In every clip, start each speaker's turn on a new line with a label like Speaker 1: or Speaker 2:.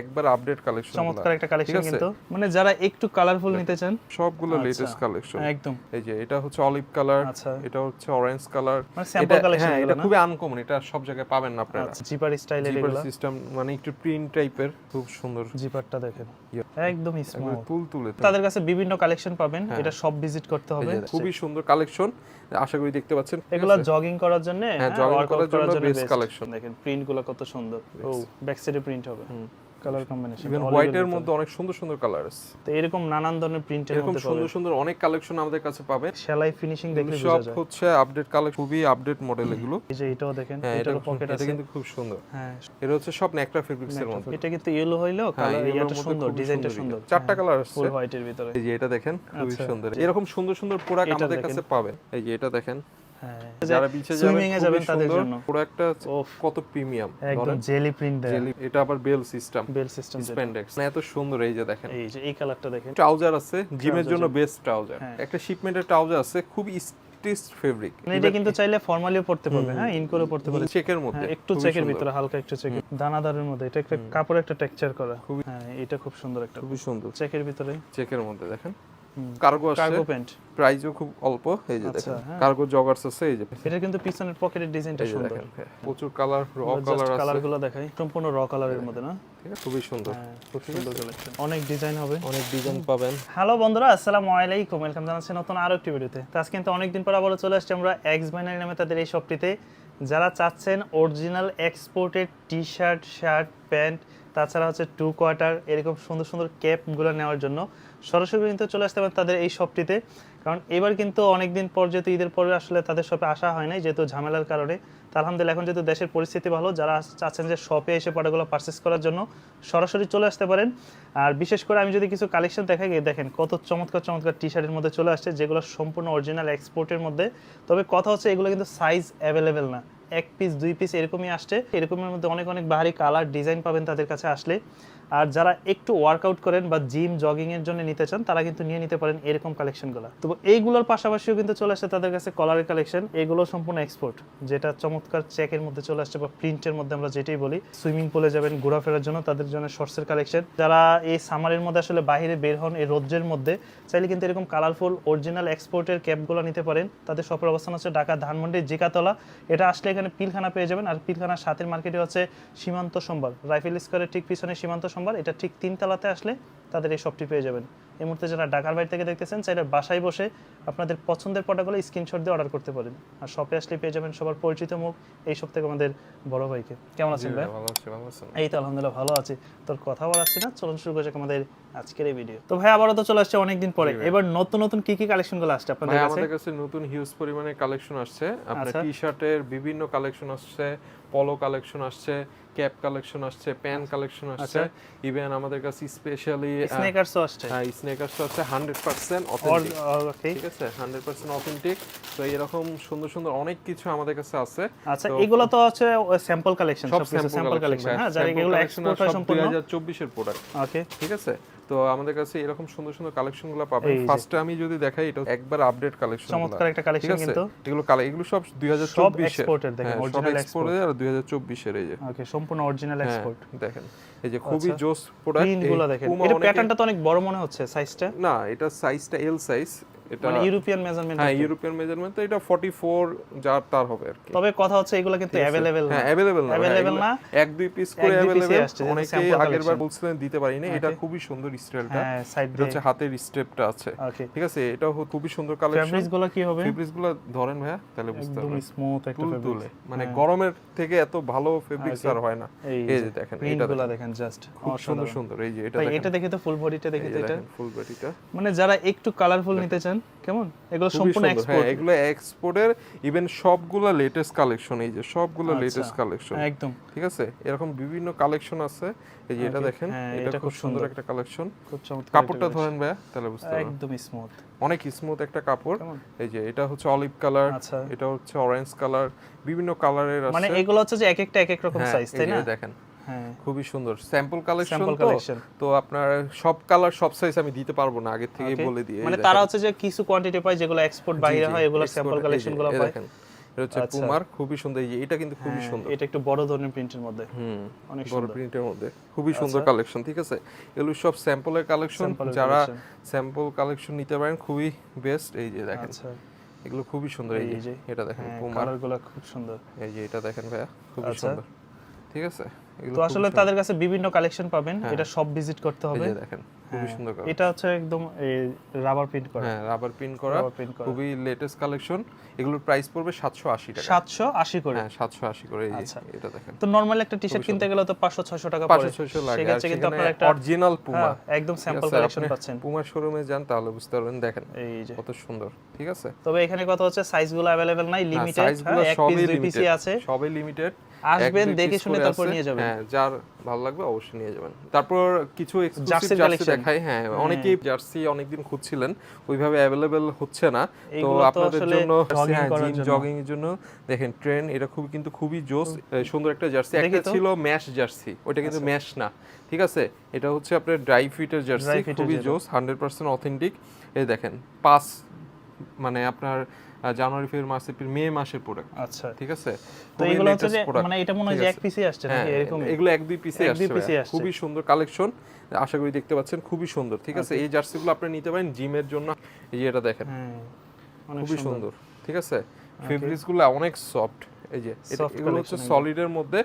Speaker 1: একবার update collection
Speaker 2: চমৎকার একটা কালেকশন কিন্তু। মানে যারা একটু কালারফুল নিতে চান
Speaker 1: সবগুলো
Speaker 2: আচ্ছা।
Speaker 1: লেটেস্ট কালেকশন
Speaker 2: একদম।
Speaker 1: এই যে এটা হচ্ছে অলিভ কালার
Speaker 2: আচ্ছা।
Speaker 1: এটা হচ্ছে অরেঞ্জ কালার
Speaker 2: মানে collection
Speaker 1: হ্যাঁ এটা খুবই আনকমন এটা সব জায়গায় পাবেন না আপনারা।
Speaker 2: আচ্ছা জিপার স্টাইলের
Speaker 1: জিপার সিস্টেম মানে একটু প্রিন্ট টাইপের খুব সুন্দর।
Speaker 2: জিপারটা দেখেন।
Speaker 1: ইয়ে।
Speaker 2: একদম স্মুথ
Speaker 1: তুল তুলে
Speaker 2: তাদের কাছে বিভিন্ন কালেকশন পাবেন
Speaker 1: হ্যাঁ।
Speaker 2: এটা সব ভিজিট করতে হবে।
Speaker 1: খুবই সুন্দর কালেকশন আশা করি দেখতে পাচ্ছেন।
Speaker 2: এগুলো জগিং করার জন্য
Speaker 1: হ্যাঁ,
Speaker 2: ওয়ার্কআউট
Speaker 1: করার জন্য
Speaker 2: বেস্ট
Speaker 1: collection।
Speaker 2: দেখেন প্রিন্টগুলো কত সুন্দর। ও ব্যাক সাইডে প্রিন্ট হবে।
Speaker 1: হুম।
Speaker 2: কালার কম্বিনেশন
Speaker 1: ইভেন হোয়াইটের মধ্যে অনেক সুন্দর সুন্দর কালার আছে
Speaker 2: তো এরকম নানান ধরনের প্রিন্টের
Speaker 1: এরকম
Speaker 2: মধ্যে
Speaker 1: সুন্দর
Speaker 2: পাবেন।
Speaker 1: সুন্দর অনেক কালেকশন আমাদের কাছে পাবেন।
Speaker 2: সেলাই ফিনিশিং দেখলে
Speaker 1: সব
Speaker 2: বোঝা যায়।
Speaker 1: হচ্ছে আপডেট কালেকশন খুবই আপডেট মডেল এগুলো।
Speaker 2: এই যে এটাও দেখেন
Speaker 1: হ্যাঁ এটা
Speaker 2: এটারও পকেট
Speaker 1: এটা
Speaker 2: আছে।
Speaker 1: কিন্তু খুব সুন্দর।
Speaker 2: হ্যাঁ।
Speaker 1: এটা হচ্ছে সব নেকটা ফেব্রিক্স এর মধ্যে।
Speaker 2: এটা কিন্তু ইয়েলো হইলেও
Speaker 1: হ্যাঁ
Speaker 2: কালার এটা সুন্দর ডিজাইনটা
Speaker 1: সুন্দর
Speaker 2: সুন্দর।
Speaker 1: চারটা কালার আসছে
Speaker 2: ফুল হোয়াইটের ভিতরে।
Speaker 1: এই যে এটা দেখেন খুবই
Speaker 2: আচ্ছা।
Speaker 1: সুন্দর। এরকম সুন্দর সুন্দর প্রোডাক্ট আমাদের কাছে পাবেন। এই যে এটা দেখেন।
Speaker 2: হ্যাঁ
Speaker 1: যারা বিচে
Speaker 2: সুইমিং এ যাবেন তাদের জন্য।
Speaker 1: প্রোডাক্টটা
Speaker 2: ওফ।
Speaker 1: কত প্রিমিয়াম
Speaker 2: একদম জেলি প্রিন্ট
Speaker 1: জেলি এটা আবার bell
Speaker 2: system bell
Speaker 1: system spandex এত সুন্দর এই যে দেখেন।
Speaker 2: এই যে এই কালারটা দেখেন।
Speaker 1: ট্রাউজার আছে জিমের জন্য বেস্ট ট্রাউজার। একটা শিপমেন্টের ট্রাউজার আছে খুব স্টিচ ফেব্রিক
Speaker 2: এটা কিন্তু চাইলে ফর্মালিও পড়তে পারবে হ্যাঁ ইন করে পড়তে পারবে।
Speaker 1: চেকের মধ্যে।
Speaker 2: হ্যাঁ, একটু চেকের ভিতরে হালকা একটু চেক দানাদারের মধ্যে এটা একটা কাপড় একটা টেক্সচার করা। হ্যাঁ এটা খুব সুন্দর একটা।
Speaker 1: খুবই সুন্দর।
Speaker 2: চেকের ভিতরে।
Speaker 1: চেকের মধ্যে দেখেন। কার্গো আছে
Speaker 2: কার্গো প্যান্ট
Speaker 1: প্রাইসও খুব অল্প এই যে
Speaker 2: আচ্ছা,
Speaker 1: দেখেন।
Speaker 2: হ্যাঁ।
Speaker 1: কার্গো জগার্স আছে এই যে।
Speaker 2: এটা কিন্তু পিছনের পকেটের ডিজাইনটা সুন্দর।
Speaker 1: হ্যাঁ, প্রচুর কালার র কালার আছে।
Speaker 2: কালারগুলো দেখাই। সম্পূর্ণ র কালারের মধ্যে না?
Speaker 1: খুবই সুন্দর।
Speaker 2: হ্যাঁ খুব সুন্দর কালেকশন অনেক ডিজাইন হবে।
Speaker 1: অনেক ডিজাইন পাবেন।
Speaker 2: হ্যালো বন্ধুরা আসসালামু আলাইকুম। ওয়েলকাম জানাচ্ছি নতুন আরও একটি ভিডিওতে তো। আজকে কিন্তু অনেকদিন পর আবারও চলে আসছি আমরা এক্স বাইনারি নামে তাদের এই শপটিতে যারা চাচ্ছেন original exported T shirt shirt pant তাছাড়া হচ্ছে টু কোয়ার্টার এরকম সুন্দর সুন্দর ক্যাপগুলো নেওয়ার জন্য সরাসরি কিন্তু চলে আসতে পারেন তাদের এই শপটিতে কারণ এবার কিন্তু অনেকদিন পর যেহেতু ঈদের পরে আসলে তাদের শপে আসা হয় নাই, যেহেতু ঝামেলার কারণে তা আলহামদুলিল্লাহ, এখন যেহেতু দেশের পরিস্থিতি ভালো, যারা চাচ্ছেন যে শপে এসে প্রোডাক্টগুলো পারচেস করার জন্য সরাসরি চলে আসতে পারেন। আর বিশেষ করে আমি যদি কিছু কালেকশন দেখাই, গিয়ে দেখেন কত চমৎকার চমৎকার টি শার্টের মধ্যে চলে আসছে, যেগুলো সম্পূর্ণ অরিজিনাল এক্সপোর্টের মধ্যে। তবে কথা হচ্ছে এগুলো কিন্তু সাইজ অ্যাভেলেবেল না। এক পিস দুই পিস এরকমই আসছে। এরকমের মধ্যে অনেক অনেক বাহারি কালার ডিজাইন পাবেন তাদের কাছে আসলে। আর যারা একটু ওয়ার্কআউট করেন বা জিম জগিং এর জন্য নিতে চান, তারা কিন্তু নিয়ে নিতে পারেন এরকম কালেকশনগুলো তো এইগুলোর পাশাপাশিও কিন্তু চলে আসছে তাদের কাছে কলারের কালেকশন এগুলো সম্পূর্ণ এক্সপোর্ট যেটা চমৎকার চেকের মধ্যে চলে আসছে বা প্রিন্টের মধ্যে আমরা যেটাই বলি সুইমিং পুলে যাবেন, ঘোরাফেরার জন্য তাদের জন্য শর্টসের কালেকশন যারা এই সামারের মধ্যে আসলে বাইরে বের হন, এই রোদ্রের মধ্যে, চাইলে কিন্তু এরকম কালারফুল অরিজিনাল এক্সপোর্টের ক্যাপগুলো নিতে পারেন। তাদের শপের অবস্থান হচ্ছে ঢাকা ধানমন্ডির জিকাতলা। এটা আসলে এখানে পিলখানা পেয়ে যাবেন। আর পিলখানার সাথের মার্কেটে হচ্ছে সীমান্ত সম্ভার। রাইফেল স্কোয়ারের ঠিক পিছনে সীমান্ত সম্ভার। এটা ঠিক তিনতলাতে আসলে তাদের এই শপটি পেয়ে যাবেন। এই মুহূর্তে যারা ঢাকার বাইরে থেকে দেখতেছেন চাইলে বাসায় বসে আপনাদের পছন্দের প্রোডাক্টগুলো স্ক্রিনশট দিয়ে অর্ডার করতে পারেন। আর শপে আসলে পেয়ে যাবেন সবার পরিচিত মুখ এই সব থেকে আমাদের বড় ভাইকে। কেমন আছেন ভাই?
Speaker 1: ভালো আছে ভালো আছেন?
Speaker 2: এই তো আলহামদুলিল্লাহ ভালো আছি। তোর কথা বলাচ্ছি না চলুন শুরু করা যাক আমাদের আজকের এই ভিডিও তো ভাই আবারও তো চলে আসছে অনেকদিন পরে। এবার নতুন নতুন কি কি কালেকশনগুলো আসছে আপনাদের কাছে?
Speaker 1: আমাদের কাছে নতুন হিউজ পরিমাণে কালেকশন আসছে। আপনার
Speaker 2: আচ্ছা।
Speaker 1: টি শার্টের বিভিন্ন কালেকশন আসছে। পলো কালেকশন আসছে ক্যাপ কালেকশন আসছে প্যান কালেকশন আসছে। ইভেন আমাদের কাছে স্পেশালি
Speaker 2: স্নেকার্সও আসছে।
Speaker 1: হ্যাঁ স্নেকার্স আছে হান্ড্রেড পার্সেন্ট
Speaker 2: Or-
Speaker 1: অথেন্টিক ঠিক আছে? হান্ড্রেড পার্সেন্ট অথেন্টিক তো এরকম সুন্দর সুন্দর অনেক কিছু আমাদের কাছে আছে।
Speaker 2: আচ্ছা এগুলো তো হচ্ছে স্যাম্পল কালেকশন
Speaker 1: সব
Speaker 2: সব স্যাম্পল কালেকশন হ্যাঁ যারা এগুলো এক্সপোর্ট হয় সম্পূর্ণ।
Speaker 1: 2024 এর প্রোডাক্ট
Speaker 2: ওকে
Speaker 1: ঠিক আছে? তো আমাদের কাছে এরকম সুন্দর সুন্দর কালেকশনগুলো পাবেন ফার্স্টে আমি যদি দেখাই এটা একবার আপডেট কালেকশন
Speaker 2: চমৎকার একটা কালেকশন কিন্তু।
Speaker 1: এগুলো কালে এগুলো সব 2024
Speaker 2: এর এক্সপোর্টের
Speaker 1: দেখেন,
Speaker 2: অরিজিনাল
Speaker 1: এক্সপোর্ট আর 2024 এর এই যে।
Speaker 2: ওকে সম্পূর্ণ অরিজিনাল
Speaker 1: হ্যাঁ,
Speaker 2: এক্সপোর্ট
Speaker 1: দেখেন এই যে খুবই
Speaker 2: আচ্ছা।
Speaker 1: জোস প্রোডাক্ট
Speaker 2: প্রিন্টগুলো দেখেন। এটা প্যাটার্নটা তো অনেক বড় মনে হচ্ছে সাইজটা
Speaker 1: না এটা সাইজটা এল সাইজ এটা
Speaker 2: মানে ইউরোপিয়ান মেজারমেন্ট
Speaker 1: হ্যাঁ ইউরোপিয়ান মেজারমেন্ট তো এটা 44 যার তার হবে আর কি।
Speaker 2: তবে কথা হচ্ছে এগুলো কিন্তু অ্যাভেলেবেল
Speaker 1: হ্যাঁ অ্যাভেলেবল না।
Speaker 2: Available
Speaker 1: এগুলো
Speaker 2: না?
Speaker 1: এক দুই পিস করে
Speaker 2: যেহেতু
Speaker 1: অনেকে
Speaker 2: sample
Speaker 1: আগের বার
Speaker 2: collection।
Speaker 1: বলছিলেন দিতে পারিনি। এটা খুবই সুন্দর স্টাইলটা
Speaker 2: হ্যাঁ সাইড
Speaker 1: হচ্ছে হাতের স্টেপটা আছে। ঠিক আছে এটাও খুবই সুন্দর কালেকশন
Speaker 2: ফ্যাব্রিক্সগুলো কি হবে?
Speaker 1: ফেব্রিক্সগুলো ধরেন ভাইয়া তাহলে বুঝতে
Speaker 2: একদম স্মুথ একটা ফেব্রিক্স
Speaker 1: তুলে মানে গরমের থেকে এত ভালো ফেব্রিক্স আর হয় না।
Speaker 2: এই
Speaker 1: যে দেখেন এটা
Speaker 2: গুলো দেখেন। জাস্ট
Speaker 1: খুব সুন্দর সুন্দর। এই যে এটা
Speaker 2: এটা দেখে তো ফুল বডিটা দেখে তো এটা।
Speaker 1: ফুল বডিটা
Speaker 2: মানে যারা একটু কালারফুল নিতে চান কেমন? এগুলো সম্পূর্ণ এক্সপোর্ট
Speaker 1: হ্যাঁ এগুলো এক্সপোর্টের ইভেন সবগুলো লেটেস্ট কালেকশন এই যে সবগুলো
Speaker 2: আচ্ছা।
Speaker 1: লেটেস্ট কালেকশন
Speaker 2: একদম।
Speaker 1: ঠিক আছে? এরকম বিভিন্ন কালেকশন আছে। এই যে এটা দেখেন
Speaker 2: হ্যাঁ,
Speaker 1: এটা খুব সুন্দর। একটা কালেকশন
Speaker 2: খুব চমৎকার
Speaker 1: কাপড়টা ধরেন ভাইয়া তাহলে বুঝতে পারবেন।
Speaker 2: একদম স্মুথ
Speaker 1: অনেক স্মুথ একটা কাপড়। এই যে এটা হচ্ছে অলিভ কালার
Speaker 2: আচ্ছা।
Speaker 1: এটা হচ্ছে অরেঞ্জ কালার বিভিন্ন কালারের আছে।
Speaker 2: মানে এগুলো হচ্ছে যে এক একটা এক এক রকম
Speaker 1: হ্যাঁ,
Speaker 2: সাইজ
Speaker 1: এই
Speaker 2: তাই না?
Speaker 1: দেখেন।
Speaker 2: হ্যাঁ
Speaker 1: খুবই সুন্দর। স্যাম্পল কালেকশন তো?
Speaker 2: কালেকশন
Speaker 1: তো আপনার সব কালার সব সাইজ আমি দিতে পারব না আগে বলে দিয়ে
Speaker 2: মানে তারা হচ্ছে যে কিছু কোয়ান্টিটি পায় যেগুলো এক্সপোর্ট বাইরে হয় এগুলো স্যাম্পল কালেকশনগুলো পায়।
Speaker 1: এটা হচ্ছে
Speaker 2: আচ্ছা।
Speaker 1: পুমার খুবই সুন্দর এই এটা কিন্তু খুবই
Speaker 2: হ্যাঁ,
Speaker 1: সুন্দর।
Speaker 2: এটা একটু বড় ধরনের প্রিন্টের মধ্যে।
Speaker 1: হুম
Speaker 2: অনেক
Speaker 1: বড়
Speaker 2: সুন্দর।
Speaker 1: প্রিন্টের মধ্যে। খুবই সুন্দর
Speaker 2: আচ্ছা।
Speaker 1: কালেকশন ঠিক আছে? এগুলো সব স্যাম্পলের কালেকশন যারা স্যাম্পল কালেকশন নিতে পারেন খুবই বেস্ট এই যে দেখেন।
Speaker 2: আচ্ছা।
Speaker 1: এগুলো খুবই সুন্দর এই যে এটা দেখেন
Speaker 2: হ্যাঁ
Speaker 1: পুমার
Speaker 2: কালারগুলো খুব সুন্দর।
Speaker 1: এই যে এটা দেখেন ভাইয়া খুবই। সুন্দর। ঠিক আছে?
Speaker 2: তো আসলে তাদের কাছে বিভিন্ন কালেকশন পাবেন
Speaker 1: হ্যাঁ।
Speaker 2: এটা সব ভিজিট করতে হবে।
Speaker 1: দেখেন। খুবই
Speaker 2: হ্যাঁ,
Speaker 1: সুন্দর color।
Speaker 2: এটা হচ্ছে একদম রাবার প্রিন্ট করা।
Speaker 1: হ্যাঁ রাবার করা।
Speaker 2: প্রিন্ট করা।
Speaker 1: খুবই লেটেস্ট কালেকশন এগুলোর প্রাইস পড়বে সাতশো আশি টাকা।
Speaker 2: সাতশো আশি করে।
Speaker 1: হ্যাঁ সাতশো আশি করে এই
Speaker 2: আচ্ছা।
Speaker 1: এটা দেখেন।
Speaker 2: তো নর্মাল একটা টি শার্ট কিনতে গেলে তো পাঁচশো ছয়শো টাকা
Speaker 1: পাঁচশো
Speaker 2: পড়ে
Speaker 1: ছয়শো লাগে।
Speaker 2: সেক্ষেত্রে কিন্তু আপনার একটা
Speaker 1: অরিজিনাল পুমা
Speaker 2: হ্যাঁ, একদম স্যাম্পল কালেকশন পাচ্ছেন।
Speaker 1: পুমার শোরুমে যান তাহলে বুঝতে পারবেন। দেখেন
Speaker 2: এই যে।
Speaker 1: কত সুন্দর। ঠিক আছে?
Speaker 2: তবে এখানে কথা হচ্ছে সাইজগুলো অ্যাভেলেবেল নাই লিমিটেড
Speaker 1: সাইজগুলো
Speaker 2: এক
Speaker 1: সবই
Speaker 2: পিস দুই পিসই আছে।
Speaker 1: সবই লিমিটেড
Speaker 2: আসবেন দেখে শুনে তারপর নিয়ে যাবেন।
Speaker 1: হ্যাঁ যার ভালো লাগবে অবশ্যই নিয়ে যাবেন। তারপর কিছু এক্সক্লুসিভ জার্সি দেখাই হ্যাঁ অনেকেই জার্সি অনেকদিন খুঁজছিলেন ওইভাবে অ্যাভেলেবেল হচ্ছে না। তো আপনাদের জন্য হ্যাঁ জগিং এর জন্য দেখেন ট্রেন এটা খুবই কিন্তু খুবই জোস সুন্দর একটা জার্সি একটা ছিল ম্যাশ জার্সি ওটা কিন্তু ম্যাশ না ঠিক আছে? এটা হচ্ছে আপনার ড্রাই ফিটের জার্সি খুবই জোস হান্ড্রেড পার্সেন্ট অথেন্টিক এই দেখেন পাঁচ মানে আপনার জানুয়ারি ফেব্রুয়ারি মার্চ এপ্রিল মে মাসের প্রোডাক্ট
Speaker 2: আচ্ছা।
Speaker 1: ঠিক আছে?
Speaker 2: তো এগুলো হচ্ছে যে মানে এটা মনে হয় যে এক পিসই আসছে
Speaker 1: হ্যাঁ
Speaker 2: নাকি এরকম
Speaker 1: এগুলো এক দুই পিসে আসছে। খুবই সুন্দর কালেকশন আশা করি দেখতে পাচ্ছেন খুবই সুন্দর। ঠিক আছে? এই জার্সিগুলো আপনি নিতে পারেন জিমের জন্য। এই যে এটা দেখেন।
Speaker 2: হ্যাঁ
Speaker 1: খুবই সুন্দর। ঠিক আছে? ফেব্রিক্সগুলো অনেক সফট এই যে এটা- এগুলো হচ্ছে
Speaker 2: collection
Speaker 1: সলিডের মধ্যে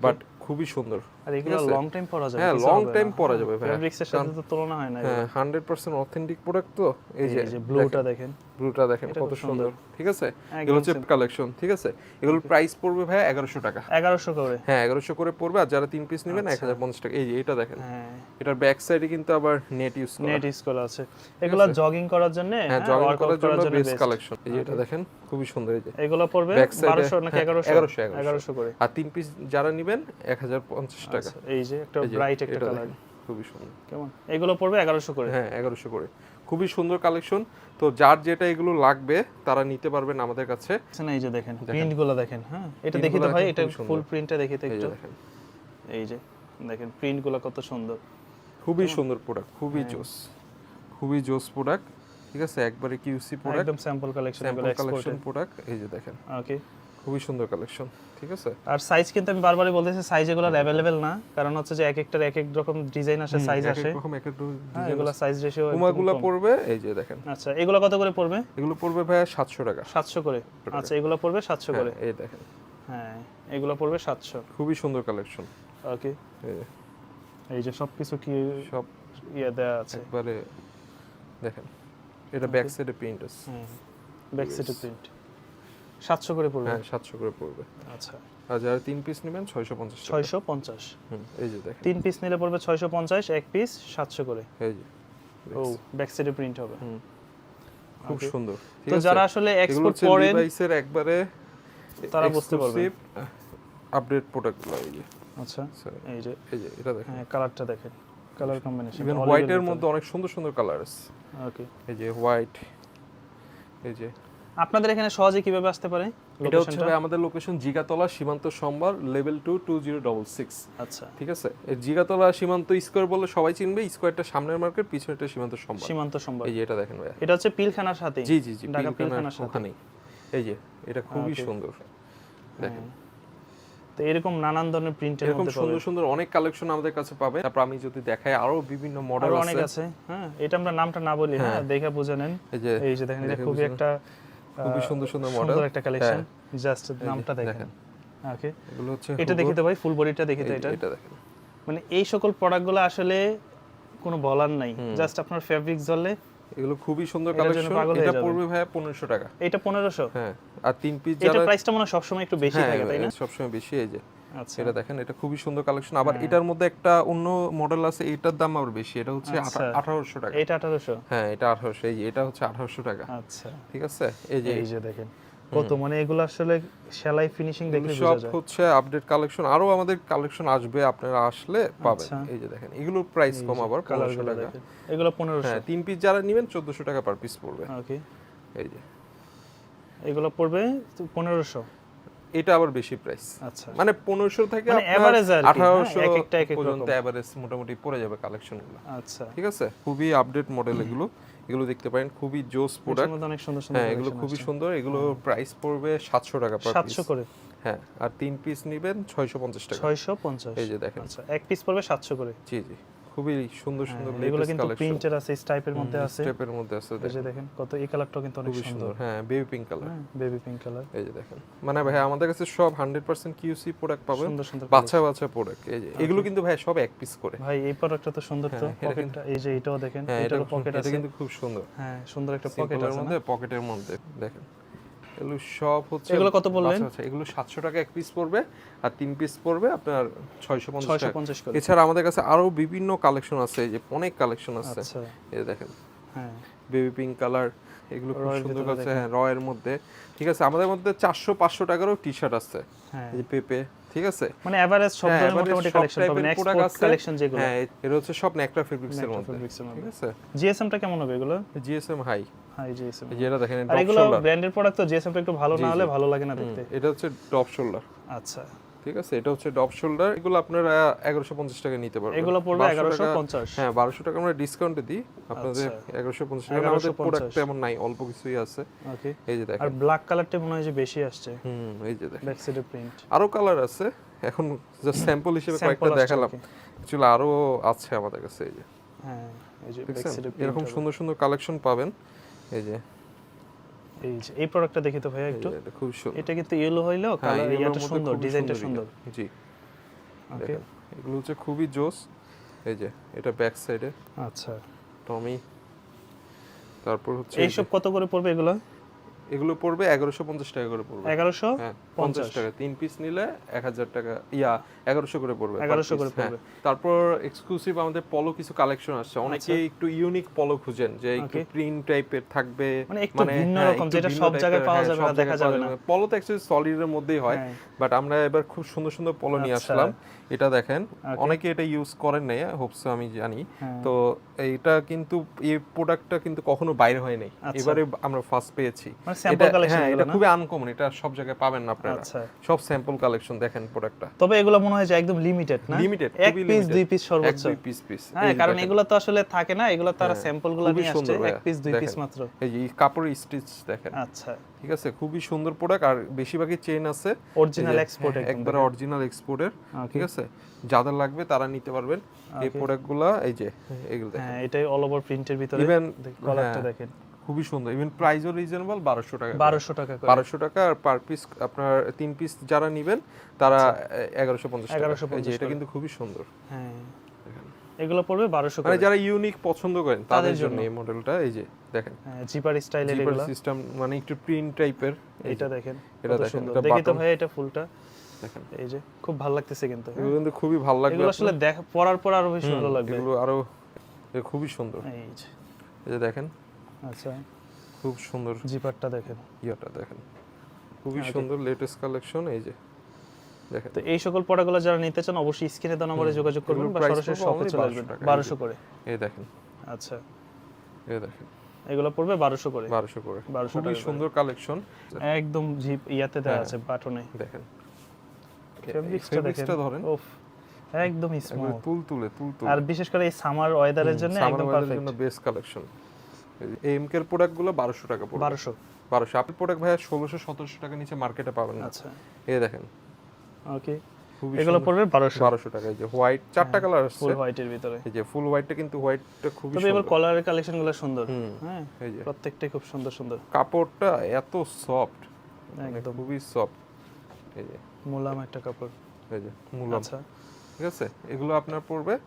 Speaker 1: বাট খুবই সুন্দর।
Speaker 2: আর এগুলো লং টাইম পরা যাবে
Speaker 1: হ্যাঁ, লং
Speaker 2: টাইম
Speaker 1: পরা যাবে
Speaker 2: এর সাথে তো তুলনা হয় না
Speaker 1: হ্যাঁ হান্ড্রেড পার্সেন্ট অথেন্টিক প্রোডাক্ট তো? এই যে
Speaker 2: এই যে ব্লুটা দেখেন।
Speaker 1: ব্লুটা দেখেন কত সুন্দর। ঠিক আছে? এগুলো হচ্ছে কালেকশন ঠিক আছে? এগুলোর প্রাইস পড়বে ভাই এগারোশো টাকা।
Speaker 2: এগারোশো করে।
Speaker 1: হ্যাঁ এগারোশো করে পড়বে আর যারা তিন পিস নেবেন এক হাজার পঞ্চাশ টাকা। এই যে এটা দেখেন।
Speaker 2: হ্যাঁ।
Speaker 1: এটার ব্যাক সাইডে কিন্তু আবার নেট ইউজ
Speaker 2: নেট ইউজ করা আছে। এগুলো জগিং করার জন্য
Speaker 1: হ্যাঁ জগিং করার জন্য বেস্ট কালেকশন এই যে এটা দেখেন খুবই সুন্দর এই যে।
Speaker 2: এগুলো পড়বে বারোশো নাকি
Speaker 1: হ্যাঁ,
Speaker 2: এগারোশো?
Speaker 1: 1100, 1100
Speaker 2: এগারোশো করে।
Speaker 1: আর তিন পিস যারা নেবেন এক হাজার পঞ্চাশ টাকা।
Speaker 2: আচ্ছা, এই যে একটা ব্রাইট একটা কালার
Speaker 1: খুবই সুন্দর।
Speaker 2: কেমন? এগুলো পড়বে এগারোশো করে।
Speaker 1: হ্যাঁ এগারোশো করে। খুবই সুন্দর কালেকশন তো যার যেটা এগুলো লাগবে তারা নিতে পারবেন আমাদের কাছে।
Speaker 2: আচ্ছা, না, এই যে দেখেন প্রিন্টগুলো দেখেন হ্যাঁ? এটা দেখি তো ভাই এটা ফুল প্রিন্টটা দেখি তো
Speaker 1: এই যে
Speaker 2: একটু।
Speaker 1: দেখেন।
Speaker 2: এই যে দেখেন প্রিন্টগুলো কত সুন্দর।
Speaker 1: খুবই সুন্দর প্রোডাক্ট খুবই
Speaker 2: হ্যাঁ।
Speaker 1: জোস। খুবই জোস প্রোডাক্ট ঠিক আছে? একবারে কিউসি প্রোডাক্ট
Speaker 2: একদম sample
Speaker 1: collection
Speaker 2: sample
Speaker 1: collection product এই যে দেখেন।
Speaker 2: ওকে
Speaker 1: খুবই সুন্দর কালেকশন ঠিক আছে?
Speaker 2: আর সাইজ কিন্তু আমি বারবারই বলতেছি সাইজ এগুলো অ্যাভেলেবেল না। কারণ হচ্ছে যে এক একটার এক এক রকম ডিজাইন আসে সাইজ আসে
Speaker 1: এক রকম এক এক
Speaker 2: হ্যাঁ এগুলো সাইজ রেশিও
Speaker 1: পুমাগুলো পড়বে এই যে দেখেন।
Speaker 2: আচ্ছা এগুলো কত করে পড়বে
Speaker 1: এগুলো পড়বে ভাইয়া সাতশো টাকা।
Speaker 2: সাতশো করে। আচ্ছা এগুলো পড়বে সাতশো করে?
Speaker 1: হ্যাঁ, এই দেখেন।
Speaker 2: হ্যাঁ এগুলো পড়বে সাতশো।
Speaker 1: খুবই সুন্দর কালেকশন
Speaker 2: ওকে এই যে। সব কিছু কি
Speaker 1: সব
Speaker 2: ইয়ে দেওয়া আছে?
Speaker 1: একবারে দেখেন এটা ব্যাক সাইডে প্রিন্ট আছে।
Speaker 2: ব্যাক সাইডে প্রিন্ট সাতশো করে পড়বে।
Speaker 1: হ্যাঁ সাতশো করে পড়বে।
Speaker 2: আচ্ছা।
Speaker 1: আর যারা তিন পিস নেবেন ছয়শো পঞ্চাশ
Speaker 2: ছয়শো পঞ্চাশ।
Speaker 1: হুম, এই যে দেখেন।
Speaker 2: তিন পিস নিলে পড়বে ছয়শো পঞ্চাশ এক পিস সাতশো করে।
Speaker 1: এই যে
Speaker 2: ও ব্যাক সাইডে প্রিন্ট হবে।
Speaker 1: হুম, খুব সুন্দর।
Speaker 2: তো যারা আসলে এক্সপোর্ট করেন
Speaker 1: লিভাইসের একবারে
Speaker 2: তারা বুঝতে পারবে।
Speaker 1: আপডেট প্রোডাক্টগুলো এই যে।
Speaker 2: আচ্ছা এই যে
Speaker 1: এই যে এটা দেখেন।
Speaker 2: হ্যাঁ কালারটা দেখেন। কালার কম্বিনেশন
Speaker 1: ইভেন হোয়াইটের মধ্যে অনেক সুন্দর সুন্দর কালার আছে
Speaker 2: ওকে
Speaker 1: এই যে হোয়াইট এই যে
Speaker 2: আপনাদের এখানে সহজে কীভাবে আসতে পারে?
Speaker 1: এটা হচ্ছে ভাই আমাদের location Jigatola Shimanto Shambhar level two two zero double six
Speaker 2: আচ্ছা।
Speaker 1: ঠিক আছে? জিগাতলা সীমান্ত স্কোয়ার বললে সবাই চিনবে স্কোয়ারটা সামনের মার্কেট পিছনেটা সীমান্ত সম্বার।
Speaker 2: সীমান্ত সম্ভব
Speaker 1: এই যে এটা দেখেন ভাইয়া।
Speaker 2: এটা হচ্ছে পিলখানার সাথে
Speaker 1: জি জি জি
Speaker 2: ঢাকা
Speaker 1: পিলখানার
Speaker 2: সাথে।
Speaker 1: এই যে এটা খুবই সুন্দর। দেখেন।
Speaker 2: তো এরকম নানান ধরনের প্রিন্টের
Speaker 1: এরকম সুন্দর সুন্দর অনেক কালেকশন আমাদের কাছে পাবে তারপর আমি যদি দেখাই আরও বিভিন্ন মডেল
Speaker 2: আরও অনেক
Speaker 1: আছে।
Speaker 2: আছে হ্যাঁ এটা আমরা নামটা না বলি হ্যাঁ দেখে বুঝে নেন।
Speaker 1: এই যে
Speaker 2: এই যে দেখেন এটা খুবই একটা
Speaker 1: খুবই সুন্দর সুন্দর মডেল
Speaker 2: সুন্দর একটা কালেকশন
Speaker 1: হ্যাঁ।
Speaker 2: জাস্ট নামটা দেখেন। ওকে
Speaker 1: এগুলো হচ্ছে
Speaker 2: এটা দেখিতে ভাই ফুল বডিটা দেখি তো
Speaker 1: এই যে,
Speaker 2: এটা।
Speaker 1: এটা দেখেন।
Speaker 2: মানে এই সকল প্রোডাক্টগুলো আসলে কোনো বলার নাই। জাস্ট আপনার ফেব্রিক জলে
Speaker 1: এগুলো খুবই সুন্দর কালেকশন এটা। পড়বে ভাইয়া পনেরোশো টাকা।
Speaker 2: এটা 1500
Speaker 1: হ্যাঁ। আর তিন পিস যারা এটা
Speaker 2: প্রাইসটা মনে সব সময় একটু বেশি
Speaker 1: হ্যাঁ
Speaker 2: থাকে তাই না?
Speaker 1: সব সময় বেশি এই যে। এটা দেখেন এটা খুবই সুন্দর কালেকশন আবার এটার মধ্যে একটা অন্য মডেল আছে এটার দাম আবার বেশি। এটা হচ্ছে
Speaker 2: আচ্ছা।
Speaker 1: আঠারোশো টাকা।
Speaker 2: এটা আঠারোশো?
Speaker 1: হ্যাঁ এটা আঠারোশো। এই যে এটা হচ্ছে আঠারোশো টাকা।
Speaker 2: আচ্ছা।
Speaker 1: ঠিক আছে? এই যে
Speaker 2: এই যে দেখেন কত মানে এগুলো আসলে সেলাই ফিনিশিং দেখলে
Speaker 1: এগুলো
Speaker 2: বোঝা
Speaker 1: সব হচ্ছে আপডেট কালেকশন আরও আমাদের কালেকশন আসবে আপনারা আসলে পাবেন।
Speaker 2: আচ্ছা।
Speaker 1: এই যে দেখেন এগুলোর প্রাইস কম আবার পনেরোশো
Speaker 2: কালারগুলো
Speaker 1: টাকা।
Speaker 2: এগুলো পনেরোশো।
Speaker 1: হ্যাঁ তিন পিস যারা নেবেন চোদ্দশো টাকা পার পিস পড়বে।
Speaker 2: ওকে
Speaker 1: এই যে।
Speaker 2: এগুলো পড়বে পনেরোশো।
Speaker 1: এটা আবার বেশি প্রাইস
Speaker 2: আচ্ছা।
Speaker 1: মানে পনেরোশো থেকে
Speaker 2: মানে average আর কি, হ্যাঁ,
Speaker 1: পর্যন্ত। অ্যাভারেজ মোটামুটি পড়ে যাবে কালেকশনগুলো
Speaker 2: আচ্ছা।
Speaker 1: ঠিক আছে? খুবই আপডেট মডেল এগুলো। এগুলো দেখতে পারেন খুবই জোস প্রোডাক্ট
Speaker 2: অনেক সুন্দর সুন্দর
Speaker 1: হ্যাঁ এগুলো খুবই সুন্দর। এগুলো প্রাইস পড়বে সাতশো টাকা পার
Speaker 2: সাতশো করে।
Speaker 1: হ্যাঁ আর তিন পিস নিবেন ছয়শো পঞ্চাশ টাকা।
Speaker 2: ছয়শো পঞ্চাশ।
Speaker 1: এই যে দেখেন।
Speaker 2: আচ্ছা এক পিস পড়বে সাতশো করে।
Speaker 1: জি জি। খুবই সুন্দর সুন্দর
Speaker 2: হ্যাঁ, এগুলো কিন্তু প্রিন্টের আছে টাইপের মধ্যে আছে।
Speaker 1: স্টেপের মধ্যে আছে
Speaker 2: এই
Speaker 1: দেখেন
Speaker 2: যে দেখেন। কত এই কালারটাও কিন্তু অনেক সুন্দর।
Speaker 1: হ্যাঁ baby pink
Speaker 2: colour baby pink colour
Speaker 1: এই যে দেখেন। মানে ভাই আমাদের কাছে সব হান্ড্রেড পার্সেন্ট কিউসি প্রোডাক্ট পাবেন।
Speaker 2: সুন্দর সুন্দর
Speaker 1: বাচ্চা বাচ্চা প্রোডাক্ট এই যে এগুলো কিন্তু ভাই সব এক পিস করে।
Speaker 2: ভাই এই প্রোডাক্টটা তো সুন্দর তো
Speaker 1: হ্যাঁ,
Speaker 2: পকেটটা এই যে এটাও দেখেন
Speaker 1: হ্যাঁ এটা
Speaker 2: এটারও পকেট
Speaker 1: এটা কিন্তু খুব সুন্দর।
Speaker 2: হ্যাঁ সুন্দর একটা পকেট আছে
Speaker 1: মধ্যে পকেটের মধ্যে দেখেন। এগুলো সব হচ্ছে
Speaker 2: এগুলো কত বললেন?
Speaker 1: বাচ্চা। এগুলো সাতশো টাকা এক পিস পড়বে আর তিন পিস পড়বে আপনার ছয়শো পঞ্চাশ
Speaker 2: ছয়শো
Speaker 1: টাকা এছাড়া আমাদের কাছে আরও বিভিন্ন কালেকশন আছে যে অনেক কালেকশন আছে।
Speaker 2: আচ্ছা।
Speaker 1: এই দেখেন।
Speaker 2: হ্যাঁ।
Speaker 1: বেবি পিঙ্ক কালার এগুলো খুব সুন্দর আছে হ্যাঁ রয়ের মধ্যে। ঠিক আছে আমাদের মধ্যে চারশো পাঁচশো টাকারও টি শার্ট আছে।
Speaker 2: হ্যাঁ।
Speaker 1: এই পেপে ঠিক আছে?
Speaker 2: মানে এভারেজ সব
Speaker 1: হ্যাঁ,
Speaker 2: ধরনের মোটামুটি কালেকশন পাবেন
Speaker 1: এর
Speaker 2: এক্সপোর্ট কালেকশন যেগুলো।
Speaker 1: হ্যাঁ এটা হচ্ছে সব নেকটা ফেব্রিক্স এর মধ্যে ঠিক আছে?
Speaker 2: জিএসএমটা কেমন হবে এগুলো?
Speaker 1: জিএসএম হাই
Speaker 2: হাই জিএসএম
Speaker 1: এটা দেখেন
Speaker 2: এগুলো ব্র্যান্ডের প্রোডাক্ট তো জিএসএমটা একটু ভালো না হলে ভালো লাগে না দেখতে।
Speaker 1: এটা হচ্ছে টপ শোল্ডার
Speaker 2: আচ্ছা।
Speaker 1: ঠিক আছে? এটা হচ্ছে ডপ শোল্ডার এগুলো আপনারা এগারোশো পঞ্চাশ টাকা নিতে পারবেন।
Speaker 2: এগুলো পড়বে
Speaker 1: 1200
Speaker 2: এগারোশো পঞ্চাশ।
Speaker 1: হ্যাঁ বারোশো টাকা আমরা ডিসকাউন্টে দিই। আপনাদের
Speaker 2: আচ্ছা।
Speaker 1: এগারোশো পঞ্চাশ টাকা। আমাদের
Speaker 2: 1150
Speaker 1: প্রোডাক্ট তেমন নাই অল্প কিছুই আছে।
Speaker 2: ওকে
Speaker 1: এই যে
Speaker 2: আর ব্ল্যাক কালারটা মনে হয় যে বেশি আসছে।
Speaker 1: হুম এই যে দেখেন।
Speaker 2: ব্যাক সাইডে প্রিন্ট
Speaker 1: আরও কালার আছে। এখন জাস্ট স্যাম্পল হিসেবে কয়েকটা দেখালাম। অ্যাকচুয়ালি আরও আছে আমাদের কাছে এই যে।
Speaker 2: হ্যাঁ এই যে
Speaker 1: এরকম সুন্দর সুন্দর কালেকশন পাবেন। এই যে।
Speaker 2: এই যে এই প্রোডাক্টটা দেখি তো ভাইয়া একটু।
Speaker 1: এটা খুব সুন্দর।
Speaker 2: এটা কিন্তু ইয়েলো হইল
Speaker 1: হ্যাঁ
Speaker 2: কালার
Speaker 1: এটা
Speaker 2: সুন্দর ডিজাইনটা
Speaker 1: সুন্দর জি।
Speaker 2: ওকে
Speaker 1: এগুলো হচ্ছে খুবই জোস। এই যে এটা ব্যাক সাইডে
Speaker 2: আচ্ছা।
Speaker 1: টমি তারপর হচ্ছে এই
Speaker 2: এইসব কত করে পড়বে এগুলো?
Speaker 1: এগুলো পড়বে এগারোশো পঞ্চাশ টাকা করে পড়বে
Speaker 2: এগারোশো
Speaker 1: হ্যাঁ পঞ্চাশ টাকা তিন পিস নিলে এক হাজার টাকা ইয়া এগারোশো করে পড়বে
Speaker 2: 1100 করে
Speaker 1: হ্যাঁ।
Speaker 2: পড়বে।
Speaker 1: তারপর এক্সক্লুসিভ আমাদের পলো কিছু কালেকশন আসছে অনেকে একটু ইউনিক পলো খুঁজেন যে একটু প্রিন্ট টাইপের থাকবে
Speaker 2: মানে একটু ভিন্ন
Speaker 1: হ্যাঁ,
Speaker 2: রকম, যেটা সব জায়গায় পাওয়া যাবে না, দেখা যাবে না।
Speaker 1: পলো তো অ্যাকচুয়ালি সলিডের মধ্যেই হয়
Speaker 2: হ্যাঁ।
Speaker 1: বাট আমরা এবার খুব সুন্দর সুন্দর পলো নিয়ে
Speaker 2: আচ্ছা।
Speaker 1: আসলাম এটা দেখেন। অনেকে এটা ইউজ করেন নাই হোপস আমি জানি।
Speaker 2: হ্যাঁ।
Speaker 1: তো এটা কিন্তু এই প্রোডাক্টটা কিন্তু কখনো বাইরে হয় নাই।
Speaker 2: আচ্ছা।
Speaker 1: এবারে আমরা ফার্স্ট পেয়েছি।
Speaker 2: মানে
Speaker 1: এটা- হ্যাঁ এটা খুবই আনকমন এটা সব জায়গায় পাবেন না আপনারা।
Speaker 2: আচ্ছা।
Speaker 1: সব স্যাম্পল কালেকশন দেখেন প্রোডাক্টটা
Speaker 2: তবে এগুলো মনে হয় যে একদম লিমিটেড না?
Speaker 1: লিমিটেড
Speaker 2: এক পিস দুই পিস সর্বোচ্চ।
Speaker 1: পিস পিস
Speaker 2: হ্যাঁ কারণ এগুলো তো আসলে থাকে না এগুলো তারা
Speaker 1: স্যাম্পলগুলো
Speaker 2: নিয়ে আসছে এক পিস দুই পিস মাত্র।
Speaker 1: এই যে এই কাপড়ের স্টিচ দেখেন।
Speaker 2: আচ্ছা।
Speaker 1: ঠিক আছে? খুবই সুন্দর প্রোডাক্ট আর বেশিরভাগই চেন আছে।
Speaker 2: অরিজিনাল এক্সপোর্ট
Speaker 1: হ্যাঁ, একবার অরিজিনাল এক্সপোর্টের ঠিক আছে? যাদের লাগবে তারা নিতে পারবেন। এই প্রোডাক্টগুলো এই যে এগুলো দেখেন।
Speaker 2: হ্যাঁ এটাই অল ওভার প্রিন্টের ভিতরে।
Speaker 1: ইভেন
Speaker 2: কলারটা দেখেন।
Speaker 1: খুবই সুন্দর। ইভেন প্রাইসও রিজনেবল বারোশো টাকা
Speaker 2: বারোশো টাকা করে।
Speaker 1: বারোশো টাকা আর পার পিস আপনার তিন পিস যারা নিবেন তারা এগারোশো পঞ্চাশ টাকা।
Speaker 2: 1150
Speaker 1: এই যে এটা কিন্তু খুবই সুন্দর।
Speaker 2: হ্যাঁ। এগুলো পড়বে বারোশো
Speaker 1: মানে
Speaker 2: করে।
Speaker 1: যারা ইউনিক পছন্দ করেন তাদের জন্য। এই মডেলটা এই যে দেখেন।
Speaker 2: হ্যাঁ জিপার স্টাইলের
Speaker 1: জিপার
Speaker 2: এগুলো।
Speaker 1: সিস্টেম মানে একটু প্রিন্ট টাইপের
Speaker 2: এটা দেখেন
Speaker 1: এটা দেখেন,
Speaker 2: দেখি তো ভাই এটা ফুলটা
Speaker 1: দেখেন।
Speaker 2: এই যে খুব ভালো লাগতেছে কিন্তু হ্যাঁ।
Speaker 1: এগুলো কিন্তু খুবই ভালো লাগবে
Speaker 2: এগুলো আসলে দেখ পরার পর আরও বেশি ভালো লাগবে।
Speaker 1: এগুলো আরও খুবই সুন্দর।
Speaker 2: এই যে।
Speaker 1: এই যে দেখেন।
Speaker 2: আচ্ছা।
Speaker 1: খুব সুন্দর
Speaker 2: জিপারটা দেখেন।
Speaker 1: ইয়াটা দেখেন। খুবই সুন্দর লেটেস্ট কালেকশন এই যে।
Speaker 2: তো এই সকল প্রোডাক্টগুলো যারা নিতে চান অবশ্যই স্ক্রিনে দেওয়া নম্বরে যোগাযোগ করবেন বা সরাসরি শপে চলে আসবেন
Speaker 1: টাকা, এই যে।
Speaker 2: বারোশো করে।
Speaker 1: এই দেখেন।
Speaker 2: আচ্ছা।
Speaker 1: এই দেখেন।
Speaker 2: এগুলো পড়বে বারোশো করে।
Speaker 1: বারোশো করে।
Speaker 2: 1200
Speaker 1: খুবই। সুন্দর কালেকশন
Speaker 2: একদম জিপ ইয়াতে দেওয়া
Speaker 1: হ্যাঁ।
Speaker 2: আছে বাটনে
Speaker 1: দেখেন।
Speaker 2: ফেব্রিক্সটা দেখেন।
Speaker 1: ধরেন।
Speaker 2: উফ একদম স্মুথ
Speaker 1: তুল তুলে তুল তুলে
Speaker 2: আর বিশেষ করে এই সামার ওয়েদারের জন্য একদম পারফেক্ট
Speaker 1: জন্য বেস্ট কালেকশন এম কের প্রোডাক্টগুলো বারোশো টাকা পড়বে।
Speaker 2: বারোশো।
Speaker 1: বারোশো। আপনি প্রোডাক্ট ভাইয়া ষোলোশো সতেরোশো টাকা নিচে মার্কেটে পাবেন না।
Speaker 2: আচ্ছা।
Speaker 1: এই দেখেন।
Speaker 2: ওকে। এগুলো পড়বে 1200
Speaker 1: 1200 টাকা এই যে হোয়াইট চারটা কালার আছে
Speaker 2: ফুল হোয়াইটের ভিতরে।
Speaker 1: এই যে ফুল হোয়াইটটা কিন্তু হোয়াইটটা খুবই
Speaker 2: তবে এবার
Speaker 1: সুন্দর।
Speaker 2: কলারের কালেকশনগুলো সুন্দর। হ্যাঁ
Speaker 1: এই যে।
Speaker 2: প্রত্যেকটাই খুব সুন্দর সুন্দর।
Speaker 1: কাপড়টা এত সফট
Speaker 2: একদম।
Speaker 1: খুবই সফট এই যে।
Speaker 2: মোলাম একটা কাপড়।
Speaker 1: এই যে মোলাম।
Speaker 2: আচ্ছা।
Speaker 1: ঠিক আছে? এগুলো আপনার পড়বে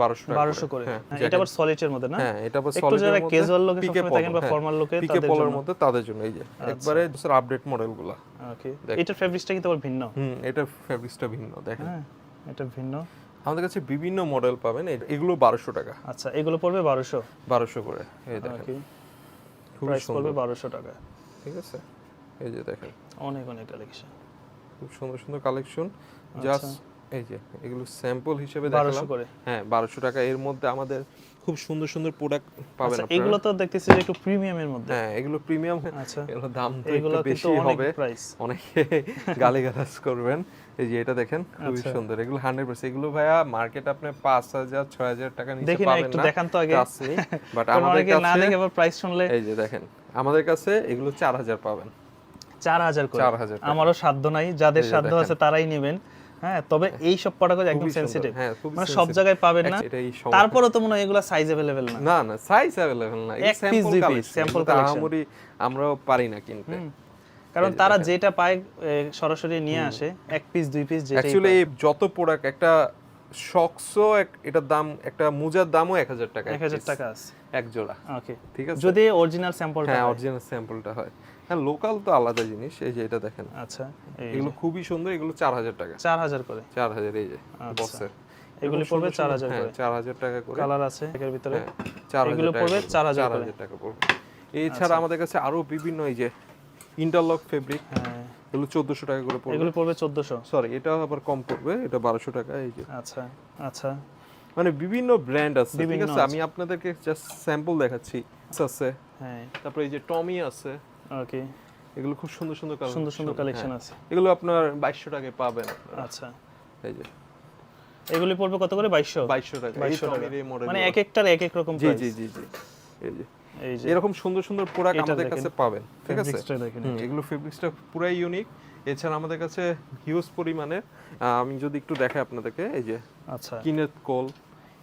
Speaker 1: বারোশো টাকা
Speaker 2: বারোশো করে। এটা আবার সলিডের মধ্যে না?
Speaker 1: হ্যাঁ এটা আবার
Speaker 2: একটু
Speaker 1: solid এর
Speaker 2: ক্যাজুয়াল লোকে সবসময় থাকেন বা ফর্মাল লোকে তাদের জন্য।
Speaker 1: মধ্যে তাদের জন্য এই যে একবারে স্যার আপডেট মডেলগুলো
Speaker 2: ওকে
Speaker 1: দেখ।
Speaker 2: ফেব্রিক্সটা কিন্তু আবার ভিন্ন।
Speaker 1: হুম এটা ফেব্রিক্সটা ভিন্ন দেখেন।
Speaker 2: এটা ভিন্ন।
Speaker 1: আমাদের কাছে বিভিন্ন মডেল পাবেন এগুলো বারোশো টাকা।
Speaker 2: আচ্ছা এগুলো পড়বে বারোশো?
Speaker 1: বারোশো করে এই দেখেন।
Speaker 2: প্রাইস পড়বে বারোশো টাকা।
Speaker 1: ঠিক আছে? এই যে দেখেন।
Speaker 2: অনেক অনেক কালেকশন
Speaker 1: খুব সুন্দর সুন্দর কালেকশন
Speaker 2: আচ্ছা।
Speaker 1: জাস্ট এই যে এগুলো স্যাম্পল হিসেবে দেখালাম।
Speaker 2: করে।
Speaker 1: হ্যাঁ বারোশো টাকা এর মধ্যে আমাদের খুব সুন্দর সুন্দর প্রোডাক্ট পাবেন
Speaker 2: আচ্ছা
Speaker 1: আপনারা।
Speaker 2: এগুলো তো দেখতেছি যে একটু প্রিমিয়ামের মধ্যে।
Speaker 1: হ্যাঁ এগুলো প্রিমিয়াম
Speaker 2: আচ্ছা।
Speaker 1: এগুলো দাম তো একটু বেশি হবে। অনেকে গালিগালাজ করবেন। এই যে এটা দেখেন খুবই
Speaker 2: আচ্ছা।
Speaker 1: সুন্দর। এগুলো হান্ড্রেড পার্সেন্ট এগুলো ভাইয়া মার্কেট আপনি পাঁচ হাজার ছয় হাজার টাকা নিচে
Speaker 2: দেখি না
Speaker 1: পাবেন
Speaker 2: একটু দেখান তো আগে।
Speaker 1: বাট আমাদের
Speaker 2: অনেকে না
Speaker 1: কাছে
Speaker 2: দেখে আবার প্রাইস শুনলে
Speaker 1: এই যে দেখেন আমাদের কাছে এগুলো চার হাজার পাবেন।
Speaker 2: চার হাজার করে। আমারও সাধ্য নাই। যাদের সাধ্য আছে তারাই নেবেন। হ্যাঁ তবে এই সব প্রোডাক্ট একদম
Speaker 1: খুবই সুন্দর,
Speaker 2: সেনসিটিভ
Speaker 1: হ্যাঁ, খুবই
Speaker 2: মানে সব
Speaker 1: sensitive।
Speaker 2: জায়গায় পাবেন না
Speaker 1: এটাই সমস্যা।
Speaker 2: তারপরে তো মনে হয় এগুলো সাইজ अवेलेबल না
Speaker 1: না না সাইজ অ্যাভেলেবল না
Speaker 2: এক piece, দুই piece, sample collection।
Speaker 1: আহামরি আমরাও পারি না কিনতে
Speaker 2: কারণ
Speaker 1: এই যে
Speaker 2: তারা
Speaker 1: দেখেন।
Speaker 2: যেটা পায় এ, সরাসরি নিয়ে আসে এক পিস দুই পিস যেটাই
Speaker 1: অ্যাকচুয়ালি যত প্রোডাক্ট একটা শক্সও এটার দাম একটা মুজার দামও এক হাজার টাকা
Speaker 2: এক হাজার টাকা আছে
Speaker 1: এক জোড়া
Speaker 2: ওকে
Speaker 1: ঠিক আছে
Speaker 2: যদি অরিজিনাল স্যাম্পলটা
Speaker 1: হ্যাঁ অরিজিনাল স্যাম্পলটা হয় হ্যাঁ লোকাল তো আলাদা জিনিস এই যে এটা দেখেন।
Speaker 2: আচ্ছা
Speaker 1: এগুলো খুবই সুন্দর এগুলো চার হাজার টাকা।
Speaker 2: চার হাজার করে?
Speaker 1: চার হাজার এই যে
Speaker 2: আচ্ছা।
Speaker 1: বক্সের
Speaker 2: এগুলি পড়বে চার হাজার
Speaker 1: হ্যাঁ
Speaker 2: করে।
Speaker 1: চার হাজার টাকা করে।
Speaker 2: কালার আছে এর ভিতরে।
Speaker 1: হ্যাঁ, চার
Speaker 2: এগুলো পড়বে 4000
Speaker 1: চার। হাজার টাকা পড়বে। এছাড়া আমাদের কাছে আরও বিভিন্ন এই যে ইন্টারলক ফেব্রিক
Speaker 2: হ্যাঁ।
Speaker 1: এগুলো চোদ্দশো টাকা করে পড়বে।
Speaker 2: এগুলো পড়বে চোদ্দশো।
Speaker 1: সরি এটা আবার কম পড়বে এটা বারোশো টাকা এই যে।
Speaker 2: আচ্ছা আচ্ছা।
Speaker 1: মানে বিভিন্ন ব্র্যান্ড আছে ঠিক আছে? আমি আপনাদেরকে জাস্ট স্যাম্পল দেখাচ্ছি। আছে
Speaker 2: হ্যাঁ।
Speaker 1: তারপরে এই যে টমি আছে।
Speaker 2: ওকে
Speaker 1: এগুলো খুব সুন্দর সুন্দর
Speaker 2: সুন্দর সুন্দর
Speaker 1: হ্যাঁ।
Speaker 2: কালেকশন আছে।
Speaker 1: এগুলো আপনার বাইশশো টাকায় পাবেন
Speaker 2: আচ্ছা।
Speaker 1: এই যে।
Speaker 2: এগুলি পড়বে কত করে? বাইশশো?
Speaker 1: বাইশশো টাকা।
Speaker 2: বাইশশো মানে এক একটার এক এক রকম
Speaker 1: জি
Speaker 2: প্রাইস
Speaker 1: জি জি জি। এই যে।
Speaker 2: এই যে।
Speaker 1: এরকম সুন্দর সুন্দর প্রোডাক্ট আমাদের কাছে পাবেন। ঠিক আছে? এগুলো ফেব্রিক্সটা পুরাই ইউনিক এছাড়া আমাদের কাছে হিউজ পরিমাণে আমি যদি একটু দেখাই আপনাদেরকে এই যে
Speaker 2: আচ্ছা।
Speaker 1: কিনেত কোল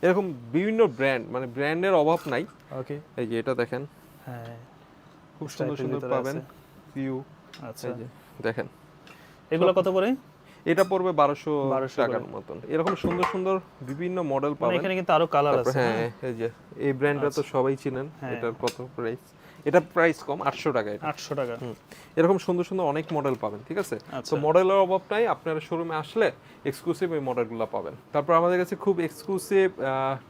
Speaker 1: এরকম বিভিন্ন ব্র্যান্ড মানে ব্র্যান্ডের অভাব নাই।
Speaker 2: ওকে
Speaker 1: এই যে এটা দেখেন।
Speaker 2: হ্যাঁ।
Speaker 1: খুব সুন্দর সুন্দর পাবেন। ভিউ
Speaker 2: আচ্ছা।
Speaker 1: এই যে। দেখেন।
Speaker 2: এগুলো কত করে?
Speaker 1: এটা পড়বে বারোশো
Speaker 2: 1200
Speaker 1: টাকার মতন। এরকম সুন্দর সুন্দর বিভিন্ন মডেল
Speaker 2: মানে
Speaker 1: পাবেন।
Speaker 2: এখানে কিন্তু আরও কালার আছে
Speaker 1: হ্যাঁ এই যে এই ব্র্যান্ডটা তো সবাই চিনেন
Speaker 2: হ্যাঁ।
Speaker 1: এটার কত প্রাইস এটা প্রাইস কম আটশো টাকা
Speaker 2: আটশো টাকা।
Speaker 1: হুম। এরকম সুন্দর সুন্দর অনেক মডেল পাবেন ঠিক আছে?
Speaker 2: আচ্ছা।
Speaker 1: তো মডেলের অভাব নাই আপনারা শোরুমে আসলে এক্সক্লুসিভ এই মডেলগুলো পাবেন। তারপর আমাদের কাছে খুব এক্সক্লুসিভ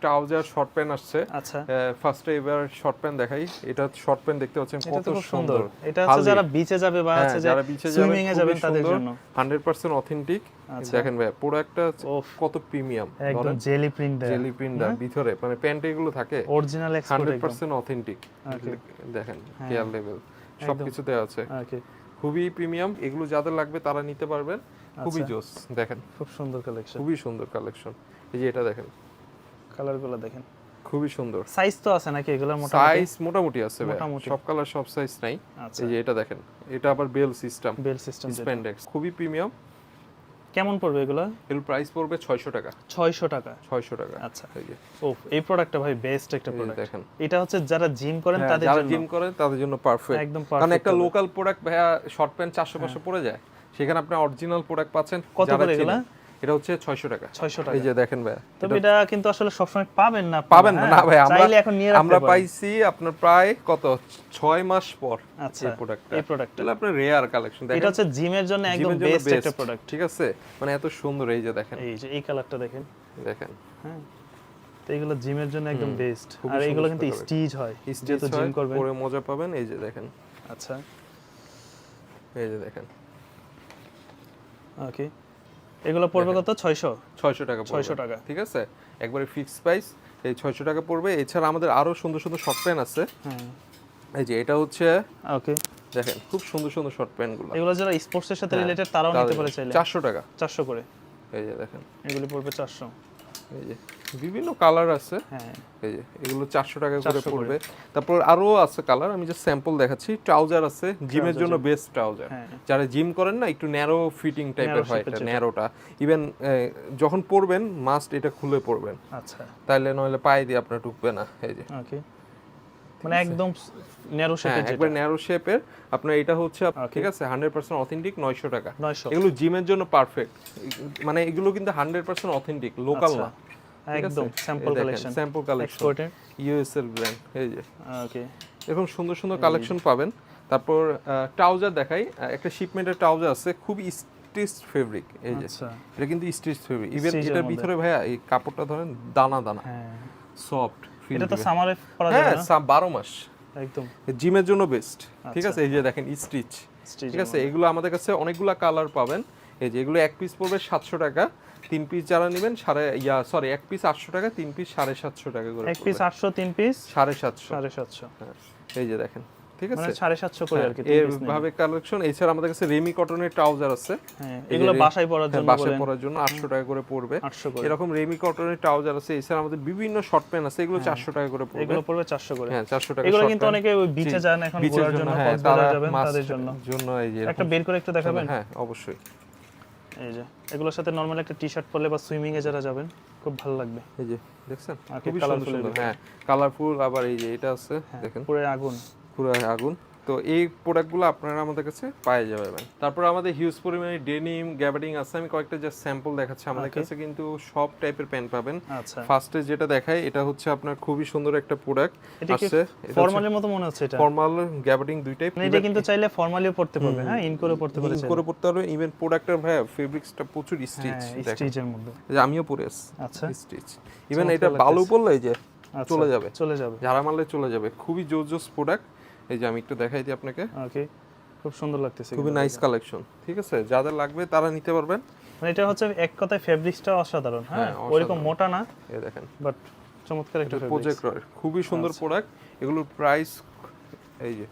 Speaker 1: ট্রাউজার শর্ট প্যান্ট আসছে।
Speaker 2: আচ্ছা।
Speaker 1: ফার্স্টে এবার শর্ট প্যান্ট দেখাই। এটা শর্ট প্যান্ট দেখতে পাচ্ছেন কত
Speaker 2: সুন্দর। এটা হচ্ছে যারা বিচে যাবে বা
Speaker 1: হ্যাঁ,
Speaker 2: হচ্ছে যে
Speaker 1: যারা বিচে
Speaker 2: সুইমিং এ যাবেন তাদের জন্য।
Speaker 1: হান্ড্রেড পার্সেন্ট অথেন্টিক
Speaker 2: আচ্ছা।
Speaker 1: দেখেন ভাই পুরো একটা কত প্রিমিয়াম
Speaker 2: একদম জেলি প্রিন্ট
Speaker 1: জেলি প্রিন্ট ভিতরে। মানে প্যান্ট এগুলো থাকে।
Speaker 2: অরিজিনাল এক্সপোর্ট
Speaker 1: হান্ড্রেড
Speaker 2: একদম
Speaker 1: পার্সেন্ট অথেন্টিক
Speaker 2: Okay.
Speaker 1: দেখেন
Speaker 2: হ্যাঁ।
Speaker 1: কেয়ার লেভেল সবকিছু দেওয়া আছে।
Speaker 2: ওকে
Speaker 1: খুবই প্রিমিয়াম এগুলো যাদের লাগবে তারা নিতে পারবেন। খুবই
Speaker 2: আচ্ছা।
Speaker 1: জোস দেখেন।
Speaker 2: খুব সুন্দর কালেকশন
Speaker 1: খুবই সুন্দর কালেকশন এই যে এটা দেখেন।
Speaker 2: কালারগুলো দেখেন।
Speaker 1: খুবই সুন্দর।
Speaker 2: সাইজ তো আছে নাকি? এগুলোর মোটামুটি?
Speaker 1: সাইজ মোটামুটি আছে
Speaker 2: মোটামুটি।
Speaker 1: সব কালার সব সাইজ নাই।
Speaker 2: আচ্ছা।
Speaker 1: এই যে এটা দেখেন। এটা আবার bell system
Speaker 2: bell system
Speaker 1: spandex খুবই প্রিমিয়াম
Speaker 2: কেমন পড়বে এগুলো?
Speaker 1: এর প্রাইস পড়বে 600 টাকা।
Speaker 2: ছয়শো টাকা।
Speaker 1: 600 টাকা।
Speaker 2: আচ্ছা। ও এই প্রোডাক্টটা ভাই বেস্ট একটা প্রোডাক্ট
Speaker 1: দেখেন।
Speaker 2: এটা হচ্ছে যারা জিম করেন তাদের জন্য।
Speaker 1: যারা জিম করেন তাদের জন্য পারফেক্ট
Speaker 2: একদম
Speaker 1: পারফেক্ট
Speaker 2: কারণ
Speaker 1: একটা লোকাল প্রোডাক্ট ভাইয়া শর্ট প্যান্ট 400 500 পড়ে যায়। সেখানে আপনি অরিজিনাল প্রোডাক্ট পাচ্ছেন
Speaker 2: কত করে এগুলা?
Speaker 1: এটা হচ্ছে ছয়শো টাকা।
Speaker 2: ছয়শো
Speaker 1: এই
Speaker 2: টাকা
Speaker 1: যে দেখেন ভাইয়া
Speaker 2: তবে এটা কিন্তু আসলে সবসময় পাবেন না
Speaker 1: পাবেন না
Speaker 2: হ্যাঁ?
Speaker 1: না ভাই আমরা
Speaker 2: এখন নিয়ে
Speaker 1: আমরা পাইছি আপনার প্রায় কত? ছয় মাস পর
Speaker 2: আচ্ছা
Speaker 1: এই প্রোডাক্টটা
Speaker 2: এই প্রোডাক্ট
Speaker 1: তাহলে আপনার রেয়ার কালেকশন
Speaker 2: এটা হচ্ছে জিমের জন্য একদম বেস্ট একটা প্রোডাক্ট
Speaker 1: ঠিক আছে? মানে এত সুন্দর এই যে দেখেন।
Speaker 2: এই যে এই কালারটা দেখেন।
Speaker 1: দেখেন।
Speaker 2: হ্যাঁ? তো এগুলো জিমের জন্য একদম বেস্ট আর এগুলো কিন্তু স্টিচ হয়
Speaker 1: স্টিচ
Speaker 2: যেহেতু জিম করবেন।
Speaker 1: পরে মজা পাবেন এই যে দেখেন।
Speaker 2: আচ্ছা।
Speaker 1: এই যে দেখেন।
Speaker 2: ওকে এগুলো পড়বে কত? 600
Speaker 1: 600 টাকা পড়বে।
Speaker 2: 600 টাকা।
Speaker 1: ঠিক আছে? একবারে ফিক্স প্রাইস এই ছয়শো টাকা পড়বে। এছাড়া আমাদের আরও সুন্দর সুন্দর শর্ট প্যান্ট আছে।
Speaker 2: হ্যাঁ
Speaker 1: এই যে এটা হচ্ছে
Speaker 2: ওকে।
Speaker 1: দেখেন খুব সুন্দর সুন্দর শর্ট প্যান্টগুলো।
Speaker 2: এগুলো যারা স্পোর্টসের সাথে
Speaker 1: হ্যাঁ,
Speaker 2: রিলেটেড তারাও নিতে পারে চাইলে।
Speaker 1: চারশো টাকা।
Speaker 2: চারশো করে।
Speaker 1: এই যে দেখেন।
Speaker 2: এগুলো পড়বে চারশো।
Speaker 1: এই যে বিভিন্ন কালার আছে।
Speaker 2: হ্যাঁ।
Speaker 1: এই যে এগুলো চারশো টাকা করে পড়বে। তারপর আরও আছে কালার আমি যে স্যাম্পল দেখাচ্ছি। ট্রাউজার আছে জিমের জন্য বেস্ট ট্রাউজার
Speaker 2: হ্যাঁ।
Speaker 1: যারা জিম করেন না একটু ন্যারো ফিটিং টাইপের হয় এটা। ন্যারোটা ইভেন যখন পরবেন মাস্ট এটা খুলে পরবেন।
Speaker 2: আচ্ছা।
Speaker 1: তাইলে নইলে পায়ে দিয়ে আপনার ঢুকবে না এই যে।
Speaker 2: ওকে মানে একদম ন্যারো
Speaker 1: হ্যাঁ
Speaker 2: শেপের
Speaker 1: একবার ন্যারো শেপের আপনার এটা হচ্ছে ঠিক আছে হান্ড্রেড পার্সেন্ট অথেন্টিক নয়শো টাকা।
Speaker 2: 900
Speaker 1: এগুলো জিমের জন্য পারফেক্ট মানে এগুলো কিন্তু হান্ড্রেড পার্সেন্ট অথেন্টিক লোকাল না।
Speaker 2: একদম sample collection
Speaker 1: sample collection
Speaker 2: exported
Speaker 1: US এর ব্র্যান্ড এই যে।
Speaker 2: ওকে
Speaker 1: এরকম সুন্দর সুন্দর কালেকশন পাবেন। তারপর ট্রাউজার দেখাই। একটা শিপমেন্টের ট্রাউজার আছে খুব স্টিচ ফেব্রিক এই যে।
Speaker 2: আচ্ছা।
Speaker 1: এটা কিন্তু স্টিচ ফেব্রিক ইভেন এটার ভিতরে ভাইয়া এই কাপড়টা ধরেন দানা দানা।
Speaker 2: হ্যাঁ।
Speaker 1: সফট
Speaker 2: এটা তো সামারে পরা যাবে
Speaker 1: হ্যাঁ
Speaker 2: না?
Speaker 1: সা- বারো মাস।
Speaker 2: একদম।
Speaker 1: জিমের জন্য বেস্ট ঠিক
Speaker 2: আচ্ছা।
Speaker 1: আছে এই যে দেখেন স্টিচ ঠিক আছে? এগুলো আমাদের কাছে অনেকগুলা কালার পাবেন। এই যে এগুলো এক পিস পড়বে সাতশো টাকা। তিন পিস যারা নেবেন সাড়ে ইয়া সরি এক পিস আটশো টাকা তিন পিস সাড়ে সাতশো টাকা করে
Speaker 2: এক পিস আটশো তিন পিস
Speaker 1: সাড়ে সাতশো।
Speaker 2: সাড়ে সাতশো।
Speaker 1: হ্যাঁ। এই যে দেখেন। ঠিক
Speaker 2: মানে
Speaker 1: আছে?
Speaker 2: সাড়ে সাতশো করে আর কি
Speaker 1: এইভাবে কালেকশন এছাড়া আমাদের কাছে রেমি কটনের ট্রাউজার আছে।
Speaker 2: হ্যাঁ এগুলো বাসায় পরার
Speaker 1: হ্যাঁ,
Speaker 2: জন্য
Speaker 1: বাসায় পরার জন্য আটশো টাকা করে পড়বে। এরকম রেমি কটনের ট্রাউজার আছে। এছাড়া আমাদের বিভিন্ন শর্ট প্যান্ট আছে। এগুলো চারশো টাকা করে পড়বে।
Speaker 2: এগুলো পড়বে চারশো করে।
Speaker 1: হ্যাঁ চারশো টাকা
Speaker 2: এগুলো কিন্তু অনেকে বিচে যান এখন ঘোরার জন্য
Speaker 1: হ্যাঁ,
Speaker 2: যাবেন তাদের জন্য।
Speaker 1: জন্য এই যে
Speaker 2: একটা বের করে একটু দেখাবেন?
Speaker 1: হ্যাঁ অবশ্যই।
Speaker 2: এই যে এগুলোর সাথে নর্মাল একটা টি শার্ট পরলে বা সুইমিং এ যারা যাবেন খুব ভালো লাগবে।
Speaker 1: এই যে দেখছেন? খুবই সুন্দর। হ্যাঁ কালারফুল আবার এই যে এটা আছে
Speaker 2: হ্যাঁ,
Speaker 1: দেখেন।
Speaker 2: পুরো আগুন।
Speaker 1: পুরো আগুন। তো এই প্রোডাক্টগুলো আপনারা আমাদের কাছে পাওয়া যাবেন। তারপর আমাদের হিউজ পরিমাণে ডেনিম গ্যাবার্ডিং আছে। আমি কয়েকটা জাস্ট স্যাম্পল দেখাচ্ছি আমাদের কাছে কিন্তু সব টাইপের প্যান্ট পাবেন।
Speaker 2: আচ্ছা।
Speaker 1: ফার্স্টে যেটা দেখাই এটা হচ্ছে আপনার খুবই সুন্দর একটা প্রোডাক্ট আছে
Speaker 2: ফর্মালের মতো মনে হচ্ছে এটা?
Speaker 1: ফর্মাল গ্যাবার্ডিং দুইটাই।
Speaker 2: মানে এটা কিন্তু চাইলে ফর্মালিও পড়তে পারবে হ্যাঁ? ইন করে পড়তে পারে
Speaker 1: করে পড়তে পারবে। ইভেন প্রোডাক্টের ভাই ফেব্রিক্সটা প্রচুর স্টিচ
Speaker 2: হ্যাঁ স্টিচের মধ্যে।
Speaker 1: যে আমিও পরে আছি।
Speaker 2: আচ্ছা।
Speaker 1: স্টিচ ইভেন এটা বালু। পড়লে যে
Speaker 2: আচ্ছা,
Speaker 1: চলে যাবে।
Speaker 2: চলে যাবে।
Speaker 1: ঝাড়া মারলে চলে যাবে। খুবই জোস জোস প্রোডাক্ট এই যে আমি একটু দেখাই দিই আপনাকে।
Speaker 2: ওকে খুব সুন্দর লাগতেছে
Speaker 1: খুবই নাইস কালেকশন ঠিক আছে? যাদের লাগবে তারা নিতে পারবেন।
Speaker 2: মানে এটা হচ্ছে এক কথায় ফেব্রিক্সটা অসাধারণ হ্যাঁ?
Speaker 1: হ্যাঁ,
Speaker 2: ওইরকম মোটা না
Speaker 1: এই দেখেন।
Speaker 2: বাট চমৎকার একটা
Speaker 1: প্রজেক্ট রয়ের খুবই সুন্দর
Speaker 2: আচ্ছা।
Speaker 1: প্রোডাক্ট এগুলোর প্রাইস এই যে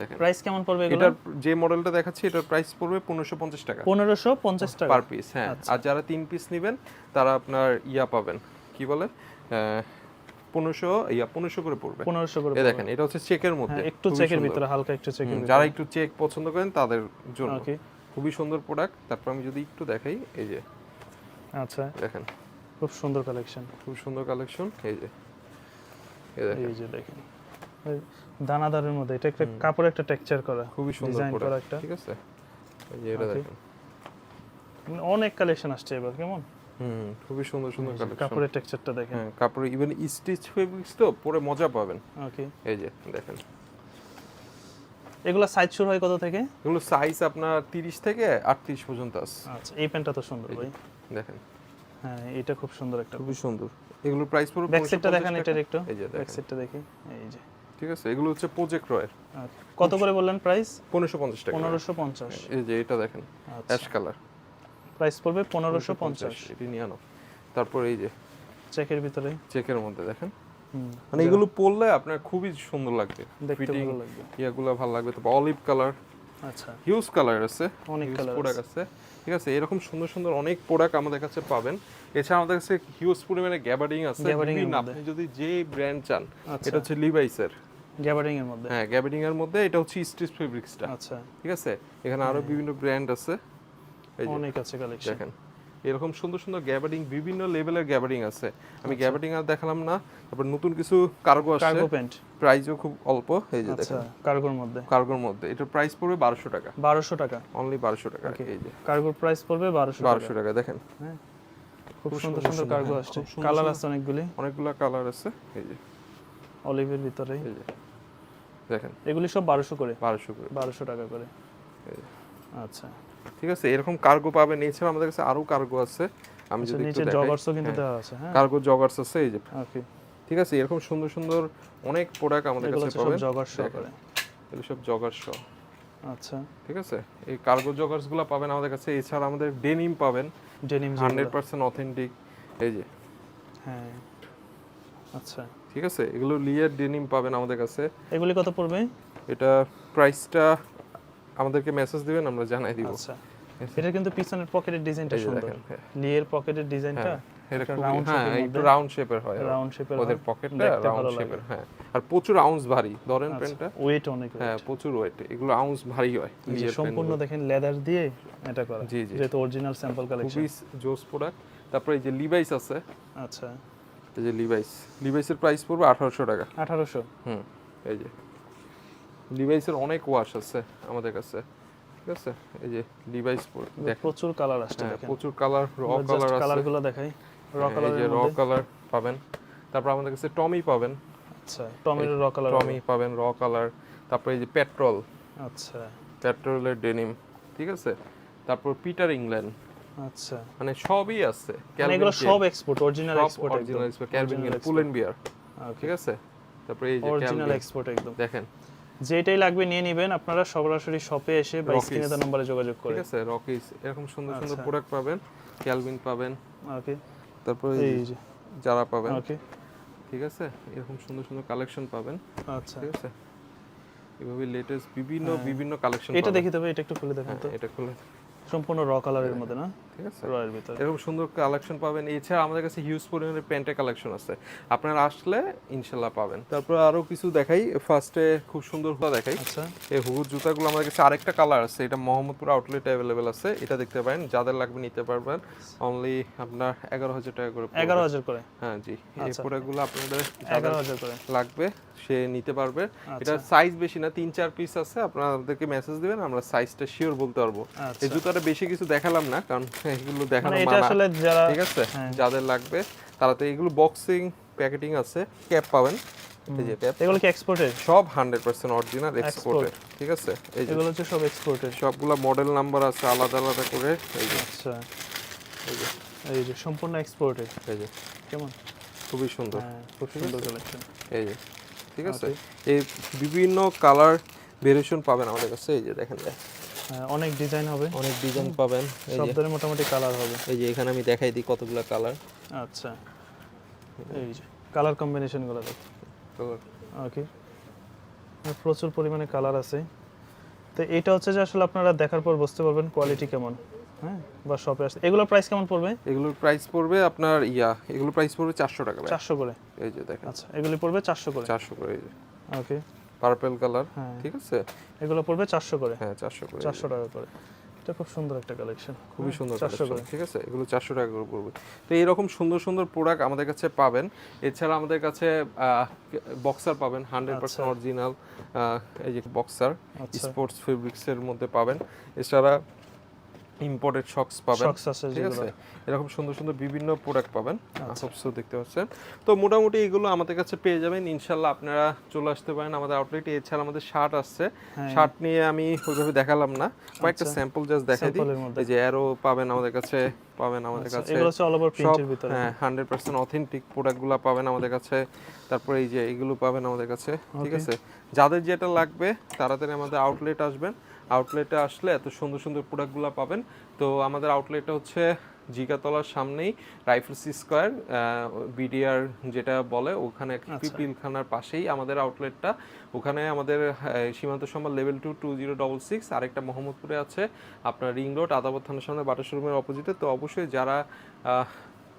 Speaker 1: দেখেন।
Speaker 2: প্রাইস কেমন পড়বে এগুলো
Speaker 1: এটার যে মডেলটা দেখাচ্ছি এটার প্রাইস পড়বে পনেরোশো পঞ্চাশ টাকা।
Speaker 2: পনেরোশো পঞ্চাশ টাকা।
Speaker 1: পার পিস হ্যাঁ।
Speaker 2: আচ্ছা।
Speaker 1: আর যারা তিন পিস নেবেন তারা আপনার ইয়া পাবেন। কি বলে? পনেরোশো ইয়া পনেরোশো করে পড়বে।
Speaker 2: পনেরোশো করে
Speaker 1: এই দেখেন এটা হচ্ছে চেকের মধ্যে
Speaker 2: হ্যাঁ, একটু চেকের ভিতরে হালকা একটু ভিতরে।
Speaker 1: যারা একটু চেক পছন্দ করেন তাদের জন্য। খুবই সুন্দর প্রোডাক্ট তারপর আমি যদি একটু দেখাই এই যে।
Speaker 2: আচ্ছা।
Speaker 1: দেখেন।
Speaker 2: খুব সুন্দর কালেকশন
Speaker 1: খুব সুন্দর কালেকশন এই যে। এই
Speaker 2: যে দেখেন। দানাদারের মধ্যে এটা একটা কাপড়ের একটা টেক্সচার করা
Speaker 1: খুবই সুন্দর প্রোডাক্ট ঠিক আছে? এই যে এটা. দেখেন।
Speaker 2: অনেক কালেকশন আসছে এবার কেমন?
Speaker 1: হুম খুবই সুন্দর সুন্দর কালেকশন
Speaker 2: কাপড়ের টেক্সচারটা দেখেন।
Speaker 1: হ্যাঁ কাপড় ইভেন স্টিচ ফেব্রিক্স তো পরে মজা পাবেন।
Speaker 2: ওকে
Speaker 1: এই যে দেখেন।
Speaker 2: এগুলো সাইজ শুরু হয় কত থেকে?
Speaker 1: এগুলো সাইজ আপনার 30 থেকে 38 পর্যন্ত আছে।
Speaker 2: আচ্ছা এই প্যান্টটা তো সুন্দর ভাই।
Speaker 1: দেখেন।
Speaker 2: হ্যাঁ এটা খুব সুন্দর একটা
Speaker 1: খুবই সুন্দর। এগুলোর প্রাইস পড়বে
Speaker 2: ব্যাক সাইডটা
Speaker 1: 550
Speaker 2: দেখান। এটার একটু।
Speaker 1: এই যে
Speaker 2: ব্যাক
Speaker 1: দেখেন।
Speaker 2: সাইডটা দেখি। এই যে।
Speaker 1: ঠিক আছে এগুলো হচ্ছে প্রজেক্ট রয়ের
Speaker 2: আচ্ছা। কত করে বললেন প্রাইস
Speaker 1: 1550 টাকা।
Speaker 2: পনেরোশো পঞ্চাশ।
Speaker 1: এই যে এটা দেখেন।
Speaker 2: আচ্ছা।
Speaker 1: অ্যাশ কালার
Speaker 2: প্রাইস পড়বে পনেরোশো পঞ্চাশ
Speaker 1: এটি নিয়ে আনো তারপর এই যে
Speaker 2: চেকের ভিতরে।
Speaker 1: চেকের মধ্যে দেখেন। মানে এগুলো পরলে আপনার খুবই সুন্দর লাগবে।
Speaker 2: দেখতে
Speaker 1: ফিটিং
Speaker 2: ভালো লাগবে।
Speaker 1: ইয়াগুলো ভালো লাগবে। তারপর অলিভ কালার
Speaker 2: আচ্ছা।
Speaker 1: হিউজ কালার আছে।
Speaker 2: অনেক কালার
Speaker 1: প্রোডাক্ট আছে। ঠিক আছে এরকম সুন্দর সুন্দর অনেক প্রোডাক্ট আমাদের কাছে পাবেন। এছাড়া আমাদের কাছে হিউজ পরিমাণে গ্যাবার্ডিং আছে। আপনি যদি যে ব্র্যান্ড চান
Speaker 2: আচ্ছা।
Speaker 1: এটা হচ্ছে লিভাইসের
Speaker 2: গ্যাবারিং এর মধ্যে।
Speaker 1: হ্যাঁ গ্যাবার্ডিং এর মধ্যে এটা হচ্ছে স্টিচ ফেব্রিক্সটা
Speaker 2: আচ্ছা।
Speaker 1: ঠিক আছে? এখানে আরও বিভিন্ন ব্র্যান্ড আছে।
Speaker 2: অনেক আছে কালেকশন
Speaker 1: দেখেন এরকম সুন্দর সুন্দর গ্যাবার্ডিং বিভিন্ন লেভেলের গ্যাবার্ডিং আছে। আমি
Speaker 2: আচ্ছা।
Speaker 1: গ্যাবার্ডিং আর দেখালাম না তারপর নতুন কিছু কার্গো আসছে।
Speaker 2: কার্গো প্যান্ট
Speaker 1: প্রাইসও খুব অল্প এই যে
Speaker 2: আচ্ছা
Speaker 1: দেখেন।
Speaker 2: কার্গোর মধ্যে।
Speaker 1: কার্গোর মধ্যে। এটার প্রাইস পড়বে বারোশো টাকা।
Speaker 2: বারোশো টাকা।
Speaker 1: অনলি বারোশো টাকা এই যে।
Speaker 2: কার্গোর প্রাইস পড়বে বারোশো
Speaker 1: বারোশো
Speaker 2: টাকা
Speaker 1: টাকা দেখেন।
Speaker 2: হ্যাঁ। খুব সুন্দর
Speaker 1: সুন্দর
Speaker 2: কার্গো
Speaker 1: হ্যাঁ,
Speaker 2: আসছে। কালার আছে অনেকগুলি।
Speaker 1: অনেকগুলো কালার আছে এই যে।
Speaker 2: অলিভের ভিতরে।
Speaker 1: এই যে দেখেন।
Speaker 2: এগুলি সব বারোশো করে।
Speaker 1: বারোশো করে।
Speaker 2: বারোশো টাকা করে। আচ্ছা।
Speaker 1: ঠিক আছে? এরকম কার্গো পাবেন এছাড়া আমাদের কাছে আরও কার্গো আছে। আমি
Speaker 2: আচ্ছা
Speaker 1: যদি
Speaker 2: নিচে জগার্সও কিন্তু দেওয়া আছে হ্যাঁ।
Speaker 1: কার্গো জগার্স আছে এই যে।
Speaker 2: ওকে
Speaker 1: ঠিক আছে? এরকম সুন্দর সুন্দর অনেক প্রোডাক্ট আমাদের কাছে পাবেন।
Speaker 2: জগার্স করে।
Speaker 1: এগুলো সব জগার্স
Speaker 2: আচ্ছা।
Speaker 1: ঠিক আছে? এই কার্গো জগার্সগুলো পাবেন আমাদের কাছে। এছাড়া আমাদের ডেনিম পাবেন।
Speaker 2: ডেনিম
Speaker 1: হান্ড্রেড পার্সেন্ট অথেন্টিক এই যে।
Speaker 2: হ্যাঁ। আচ্ছা।
Speaker 1: ঠিক আছে? এগুলো লিয়ার ডেনিম পাবেন আমাদের কাছে।
Speaker 2: এগুলি কত পড়বে?
Speaker 1: এটা প্রাইসটা আমাদেরকে মেসেজ দিবেন আমরা জানাই দিব।
Speaker 2: আচ্ছা। এটা কিন্তু পিছনের পকেটের ডিজাইনটা সুন্দর। লিয়ের পকেটের ডিজাইনটা
Speaker 1: হ্যাঁ, এটা
Speaker 2: একটা
Speaker 1: খুবই-
Speaker 2: round
Speaker 1: হ্যাঁ
Speaker 2: shape এর
Speaker 1: একটু রাউন্ড শেপের হয়।
Speaker 2: রাউন্ড শেপের
Speaker 1: ওদের পকেটটা রাউন্ড শেপের হ্যাঁ। আর প্রচুর আউন্স ভারী। ধরেন প্যান্টটা
Speaker 2: ওয়েট অনেক
Speaker 1: হ্যাঁ প্রচুর ওয়েট এগুলো আউন্স ভারী হয়
Speaker 2: সম্পূর্ণ দেখেন লেদার দিয়ে এটা করা।
Speaker 1: জি, জি।
Speaker 2: যেহেতু অরিজিনাল স্যাম্পল কালেকশন
Speaker 1: খুবই জোস প্রোডাক্ট তারপরে এই যে লিভাইস আছে।
Speaker 2: আচ্ছা।
Speaker 1: এই যে লিভাইস লিভাইসের প্রাইস পড়বে আঠারোশো টাকা।
Speaker 2: আঠারোশো।
Speaker 1: হুম এই যে। লিভাইসের অনেক ওয়াশ আছে আমাদের কাছে ঠিক আছে? এই যে লিভাইস
Speaker 2: প্রচুর কালার আসছে
Speaker 1: হ্যাঁ প্রচুর কালার র কালার আছে।
Speaker 2: কালারগুলো দেখাই। র
Speaker 1: হ্যাঁ, এই যে র কালার পাবেন। তারপর আমাদের কাছে টমি পাবেন।
Speaker 2: আচ্ছা টমেটো র কালার
Speaker 1: টমি পাবেন র কালার তারপরে এই যে পেট্রোল
Speaker 2: আচ্ছা।
Speaker 1: পেট্রোলের ডেনিম ঠিক আছে? তারপর পিটার ইংল্যান্ড
Speaker 2: আচ্ছা।
Speaker 1: মানে সবই আছে।
Speaker 2: মানে এগুলো সব export original export
Speaker 1: original export Calvin Pull and Bear ঠিক আছে? তারপরে এই যে
Speaker 2: অরিজিনাল এক্সপোর্ট একদম।
Speaker 1: দেখেন।
Speaker 2: যেটাই লাগবে নিয়ে নেবেন। আপনারা সরাসরি শপে এসে বা স্ক্রিনে দেওয়া নম্বরে যোগাযোগ করে।
Speaker 1: ঠিক আছে রকিস এরকম সুন্দর সুন্দর
Speaker 2: আচ্ছা।
Speaker 1: প্রোডাক্ট পাবেন ক্যালভিন পাবেন।
Speaker 2: ওকে
Speaker 1: তারপরে
Speaker 2: এই যে।
Speaker 1: যারা পাবেন।
Speaker 2: ওকে
Speaker 1: ঠিক আছে? এরকম সুন্দর সুন্দর কালেকশন পাবেন।
Speaker 2: আচ্ছা।
Speaker 1: ঠিক আছে? এভাবে লেটেস্ট বিভিন্ন
Speaker 2: হ্যাঁ।
Speaker 1: বিভিন্ন কালেকশন
Speaker 2: এটা দেখি তবে এটা একটু খুলে দেখেন তো।
Speaker 1: এটা খুলে
Speaker 2: সম্পূর্ণ র কালারের মধ্যে না?
Speaker 1: ঠিক আছে?
Speaker 2: রয়ের ভিতরে
Speaker 1: এরকম সুন্দর কালেকশন পাবেন। এছাড়া আমাদের কাছে হিউজ প্যান্টের কালেকশন আছে। আপনারা আসলে ইনশাল্লাহ পাবেন। তারপর আরও কিছু দেখাই। ফার্স্টে খুব সুন্দর হুয়া দেখাই।
Speaker 2: আচ্ছা।
Speaker 1: এই হুগুর জুতাগুলো আমাদের কাছে আরেকটা কালার আছে। এটা মোহাম্মদপুর আউটলেট অ্যাভেলেবেল আছে। এটা দেখতে পারেন। যাদের লাগবে নিতে পারবেন। অনলি আপনার এগারো হাজার টাকা করে
Speaker 2: এগারো হাজার করে?
Speaker 1: হ্যাঁ জি। এই
Speaker 2: আচ্ছা।
Speaker 1: প্রোডাক্টগুলো আপনাদের
Speaker 2: এগারো হাজার করে।
Speaker 1: লাগবে সে নিতে পারবে।
Speaker 2: আচ্ছা।
Speaker 1: এটা সাইজ বেশি না তিন চার পিস আছে। আপনাদেরকে মেসেজ দিবেন আমরা সাইজটা শিওর বলতে পারব।
Speaker 2: আচ্ছা।
Speaker 1: এই জুতাটা বেশি কিছু দেখালাম না কারণ এগুলো দেখানো
Speaker 2: মানে এটা আসলে যারা
Speaker 1: ঠিক আছে?
Speaker 2: হ্যাঁ।
Speaker 1: যাদের লাগবে তারা তো এগুলো বক্সিং প্যাকেটিং আছে। ক্যাপ পাবেন। এই যে ক্যাপ
Speaker 2: এগুলো কি এক্সপোর্টের
Speaker 1: সব হান্ড্রেড পার্সেন্ট অরিজিনাল এক্সপোর্টেড ঠিক আছে? এই যে
Speaker 2: এগুলো হচ্ছে সব এক্সপোর্টের
Speaker 1: সবগুলা মডেল নাম্বার আছে আলাদা আলাদা করে এই যে।
Speaker 2: আচ্ছা।
Speaker 1: এই যে।
Speaker 2: এই যে সম্পূর্ণ এক্সপোর্টের
Speaker 1: এই যে।
Speaker 2: কেমন?
Speaker 1: খুবই সুন্দর।
Speaker 2: হ্যাঁ খুব সুন্দর কালেকশন
Speaker 1: এই যে। ঠিক আছে? এই বিভিন্ন কালার ভেরিয়েশন পাবেন আমাদের কাছে। এই যে দেখেন দেখ
Speaker 2: অনেক ডিজাইন হবে।
Speaker 1: অনেক ডিজাইন পাবেন। এই
Speaker 2: সব
Speaker 1: যে
Speaker 2: ধরে মোটামুটি কালার হবে।
Speaker 1: এই যে এখানে আমি দেখাই দিই কতগুলো কালার
Speaker 2: আচ্ছা। এই যে কালার কম্বিনেশনগুলো দেখ। ওকে প্রচুর পরিমাণে কালার আছে। তো এটা হচ্ছে যে আসলে আপনারা দেখার পর বুঝতে পারবেন কোয়ালিটি কেমন। হ্যাঁ বা শপে আসছে এগুলোর প্রাইস কেমন পড়বে?
Speaker 1: এগুলোর প্রাইস পড়বে আপনার ইয়া এগুলোর প্রাইস পড়বে চারশো টাকা।
Speaker 2: চারশো করে।
Speaker 1: এই যে দেখেন।
Speaker 2: আচ্ছা এগুলি পড়বে চারশো করে।
Speaker 1: চারশো করে এই যে।
Speaker 2: ওকে
Speaker 1: পার্পেল কালার
Speaker 2: হ্যাঁ।
Speaker 1: ঠিক আছে?
Speaker 2: এগুলো পড়বে চারশো করে।
Speaker 1: হ্যাঁ চারশো করে।
Speaker 2: চারশো টাকা করে। এটা খুব সুন্দর একটা কালেকশন
Speaker 1: খুবই সুন্দর
Speaker 2: চারশো করে।
Speaker 1: ঠিক আছে? এগুলো চারশো টাকা করে পড়বে। তো এইরকম সুন্দর সুন্দর প্রোডাক্ট আমাদের কাছে পাবেন। এছাড়া আমাদের কাছে বক্সার পাবেন হান্ড্রেড পার্সেন্ট
Speaker 2: আচ্ছা।
Speaker 1: অরিজিনাল এই যে বক্সার স্পোর্টস ফেব্রিক্সের মধ্যে পাবেন। এছাড়া ইম্পোর্টেড শক্স পাবেন।
Speaker 2: শক্স আছে
Speaker 1: ঠিক আছে? এরকম সুন্দর সুন্দর বিভিন্ন প্রোডাক্ট পাবেন।
Speaker 2: আচ্ছা।
Speaker 1: হোপসো দেখতে পাচ্ছেন। তো মোটামুটি এগুলো আমাদের কাছে পেয়ে যাবেন। ইনশাল্লাহ আপনারা চলে আসতে পারেন আমাদের আউটলেটে এছাড়া আমাদের শার্ট আসছে।
Speaker 2: হ্যাঁ।
Speaker 1: শার্ট নিয়ে আমি ওইভাবে দেখালাম না। কয়েকটা
Speaker 2: আচ্ছা।
Speaker 1: স্যাম্পল জাস্ট দেখাই দিই। এই যে অ্যারো পাবেন আমাদের কাছে। পাবেন আমাদের
Speaker 2: আচ্ছা,
Speaker 1: কাছে।
Speaker 2: এগুলো হচ্ছে অল ওভার প্রিন্টের ভিতরে।
Speaker 1: হ্যাঁ হান্ড্রেড পার্সেন্ট অথেন্টিক প্রোডাক্টগুলো পাবেন আমাদের কাছে। তারপরে এই যে এগুলো পাবেন আমাদের কাছে। ঠিক আছে? যাদের যেটা লাগবে তাড়াতাড়ি আমাদের আউটলেট আসবেন। আউটলেটে আসলে এত সুন্দর সুন্দর প্রোডাক্টগুলো পাবেন। তো আমাদের আউটলেটটা হচ্ছে জিগাতলার সামনেই রাইফেলস স্কোয়ার বিডিআর যেটা বলে ওখানে
Speaker 2: আচ্ছা।
Speaker 1: পিলখানার পাশেই আমাদের আউটলেটটা ওখানে আমাদের Shimanto Shambhar level two two zero double six আরেকটা মোহাম্মদপুরে আছে আপনার রিং রোড আদাবত থানার সামনে বাটা শোরুমের অপোজিটে তো অবশ্যই যারা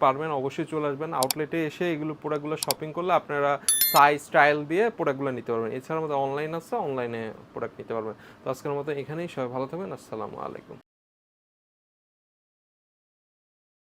Speaker 1: পারবেন, অবশ্যই চলে আসবেন। আউটলেটে এসে এগুলো প্রোডাক্টগুলো শপিং করলে আপনারা সাইজ স্টাইল দিয়ে প্রোডাক্টগুলো নিতে পারবেন। এছাড়া আমাদের অনলাইন আছে অনলাইনে প্রোডাক্ট নিতে পারবেন। তো আজকের মতো এখানেই, সবাই ভালো থাকবেন। আসসালামু আলাইকুম।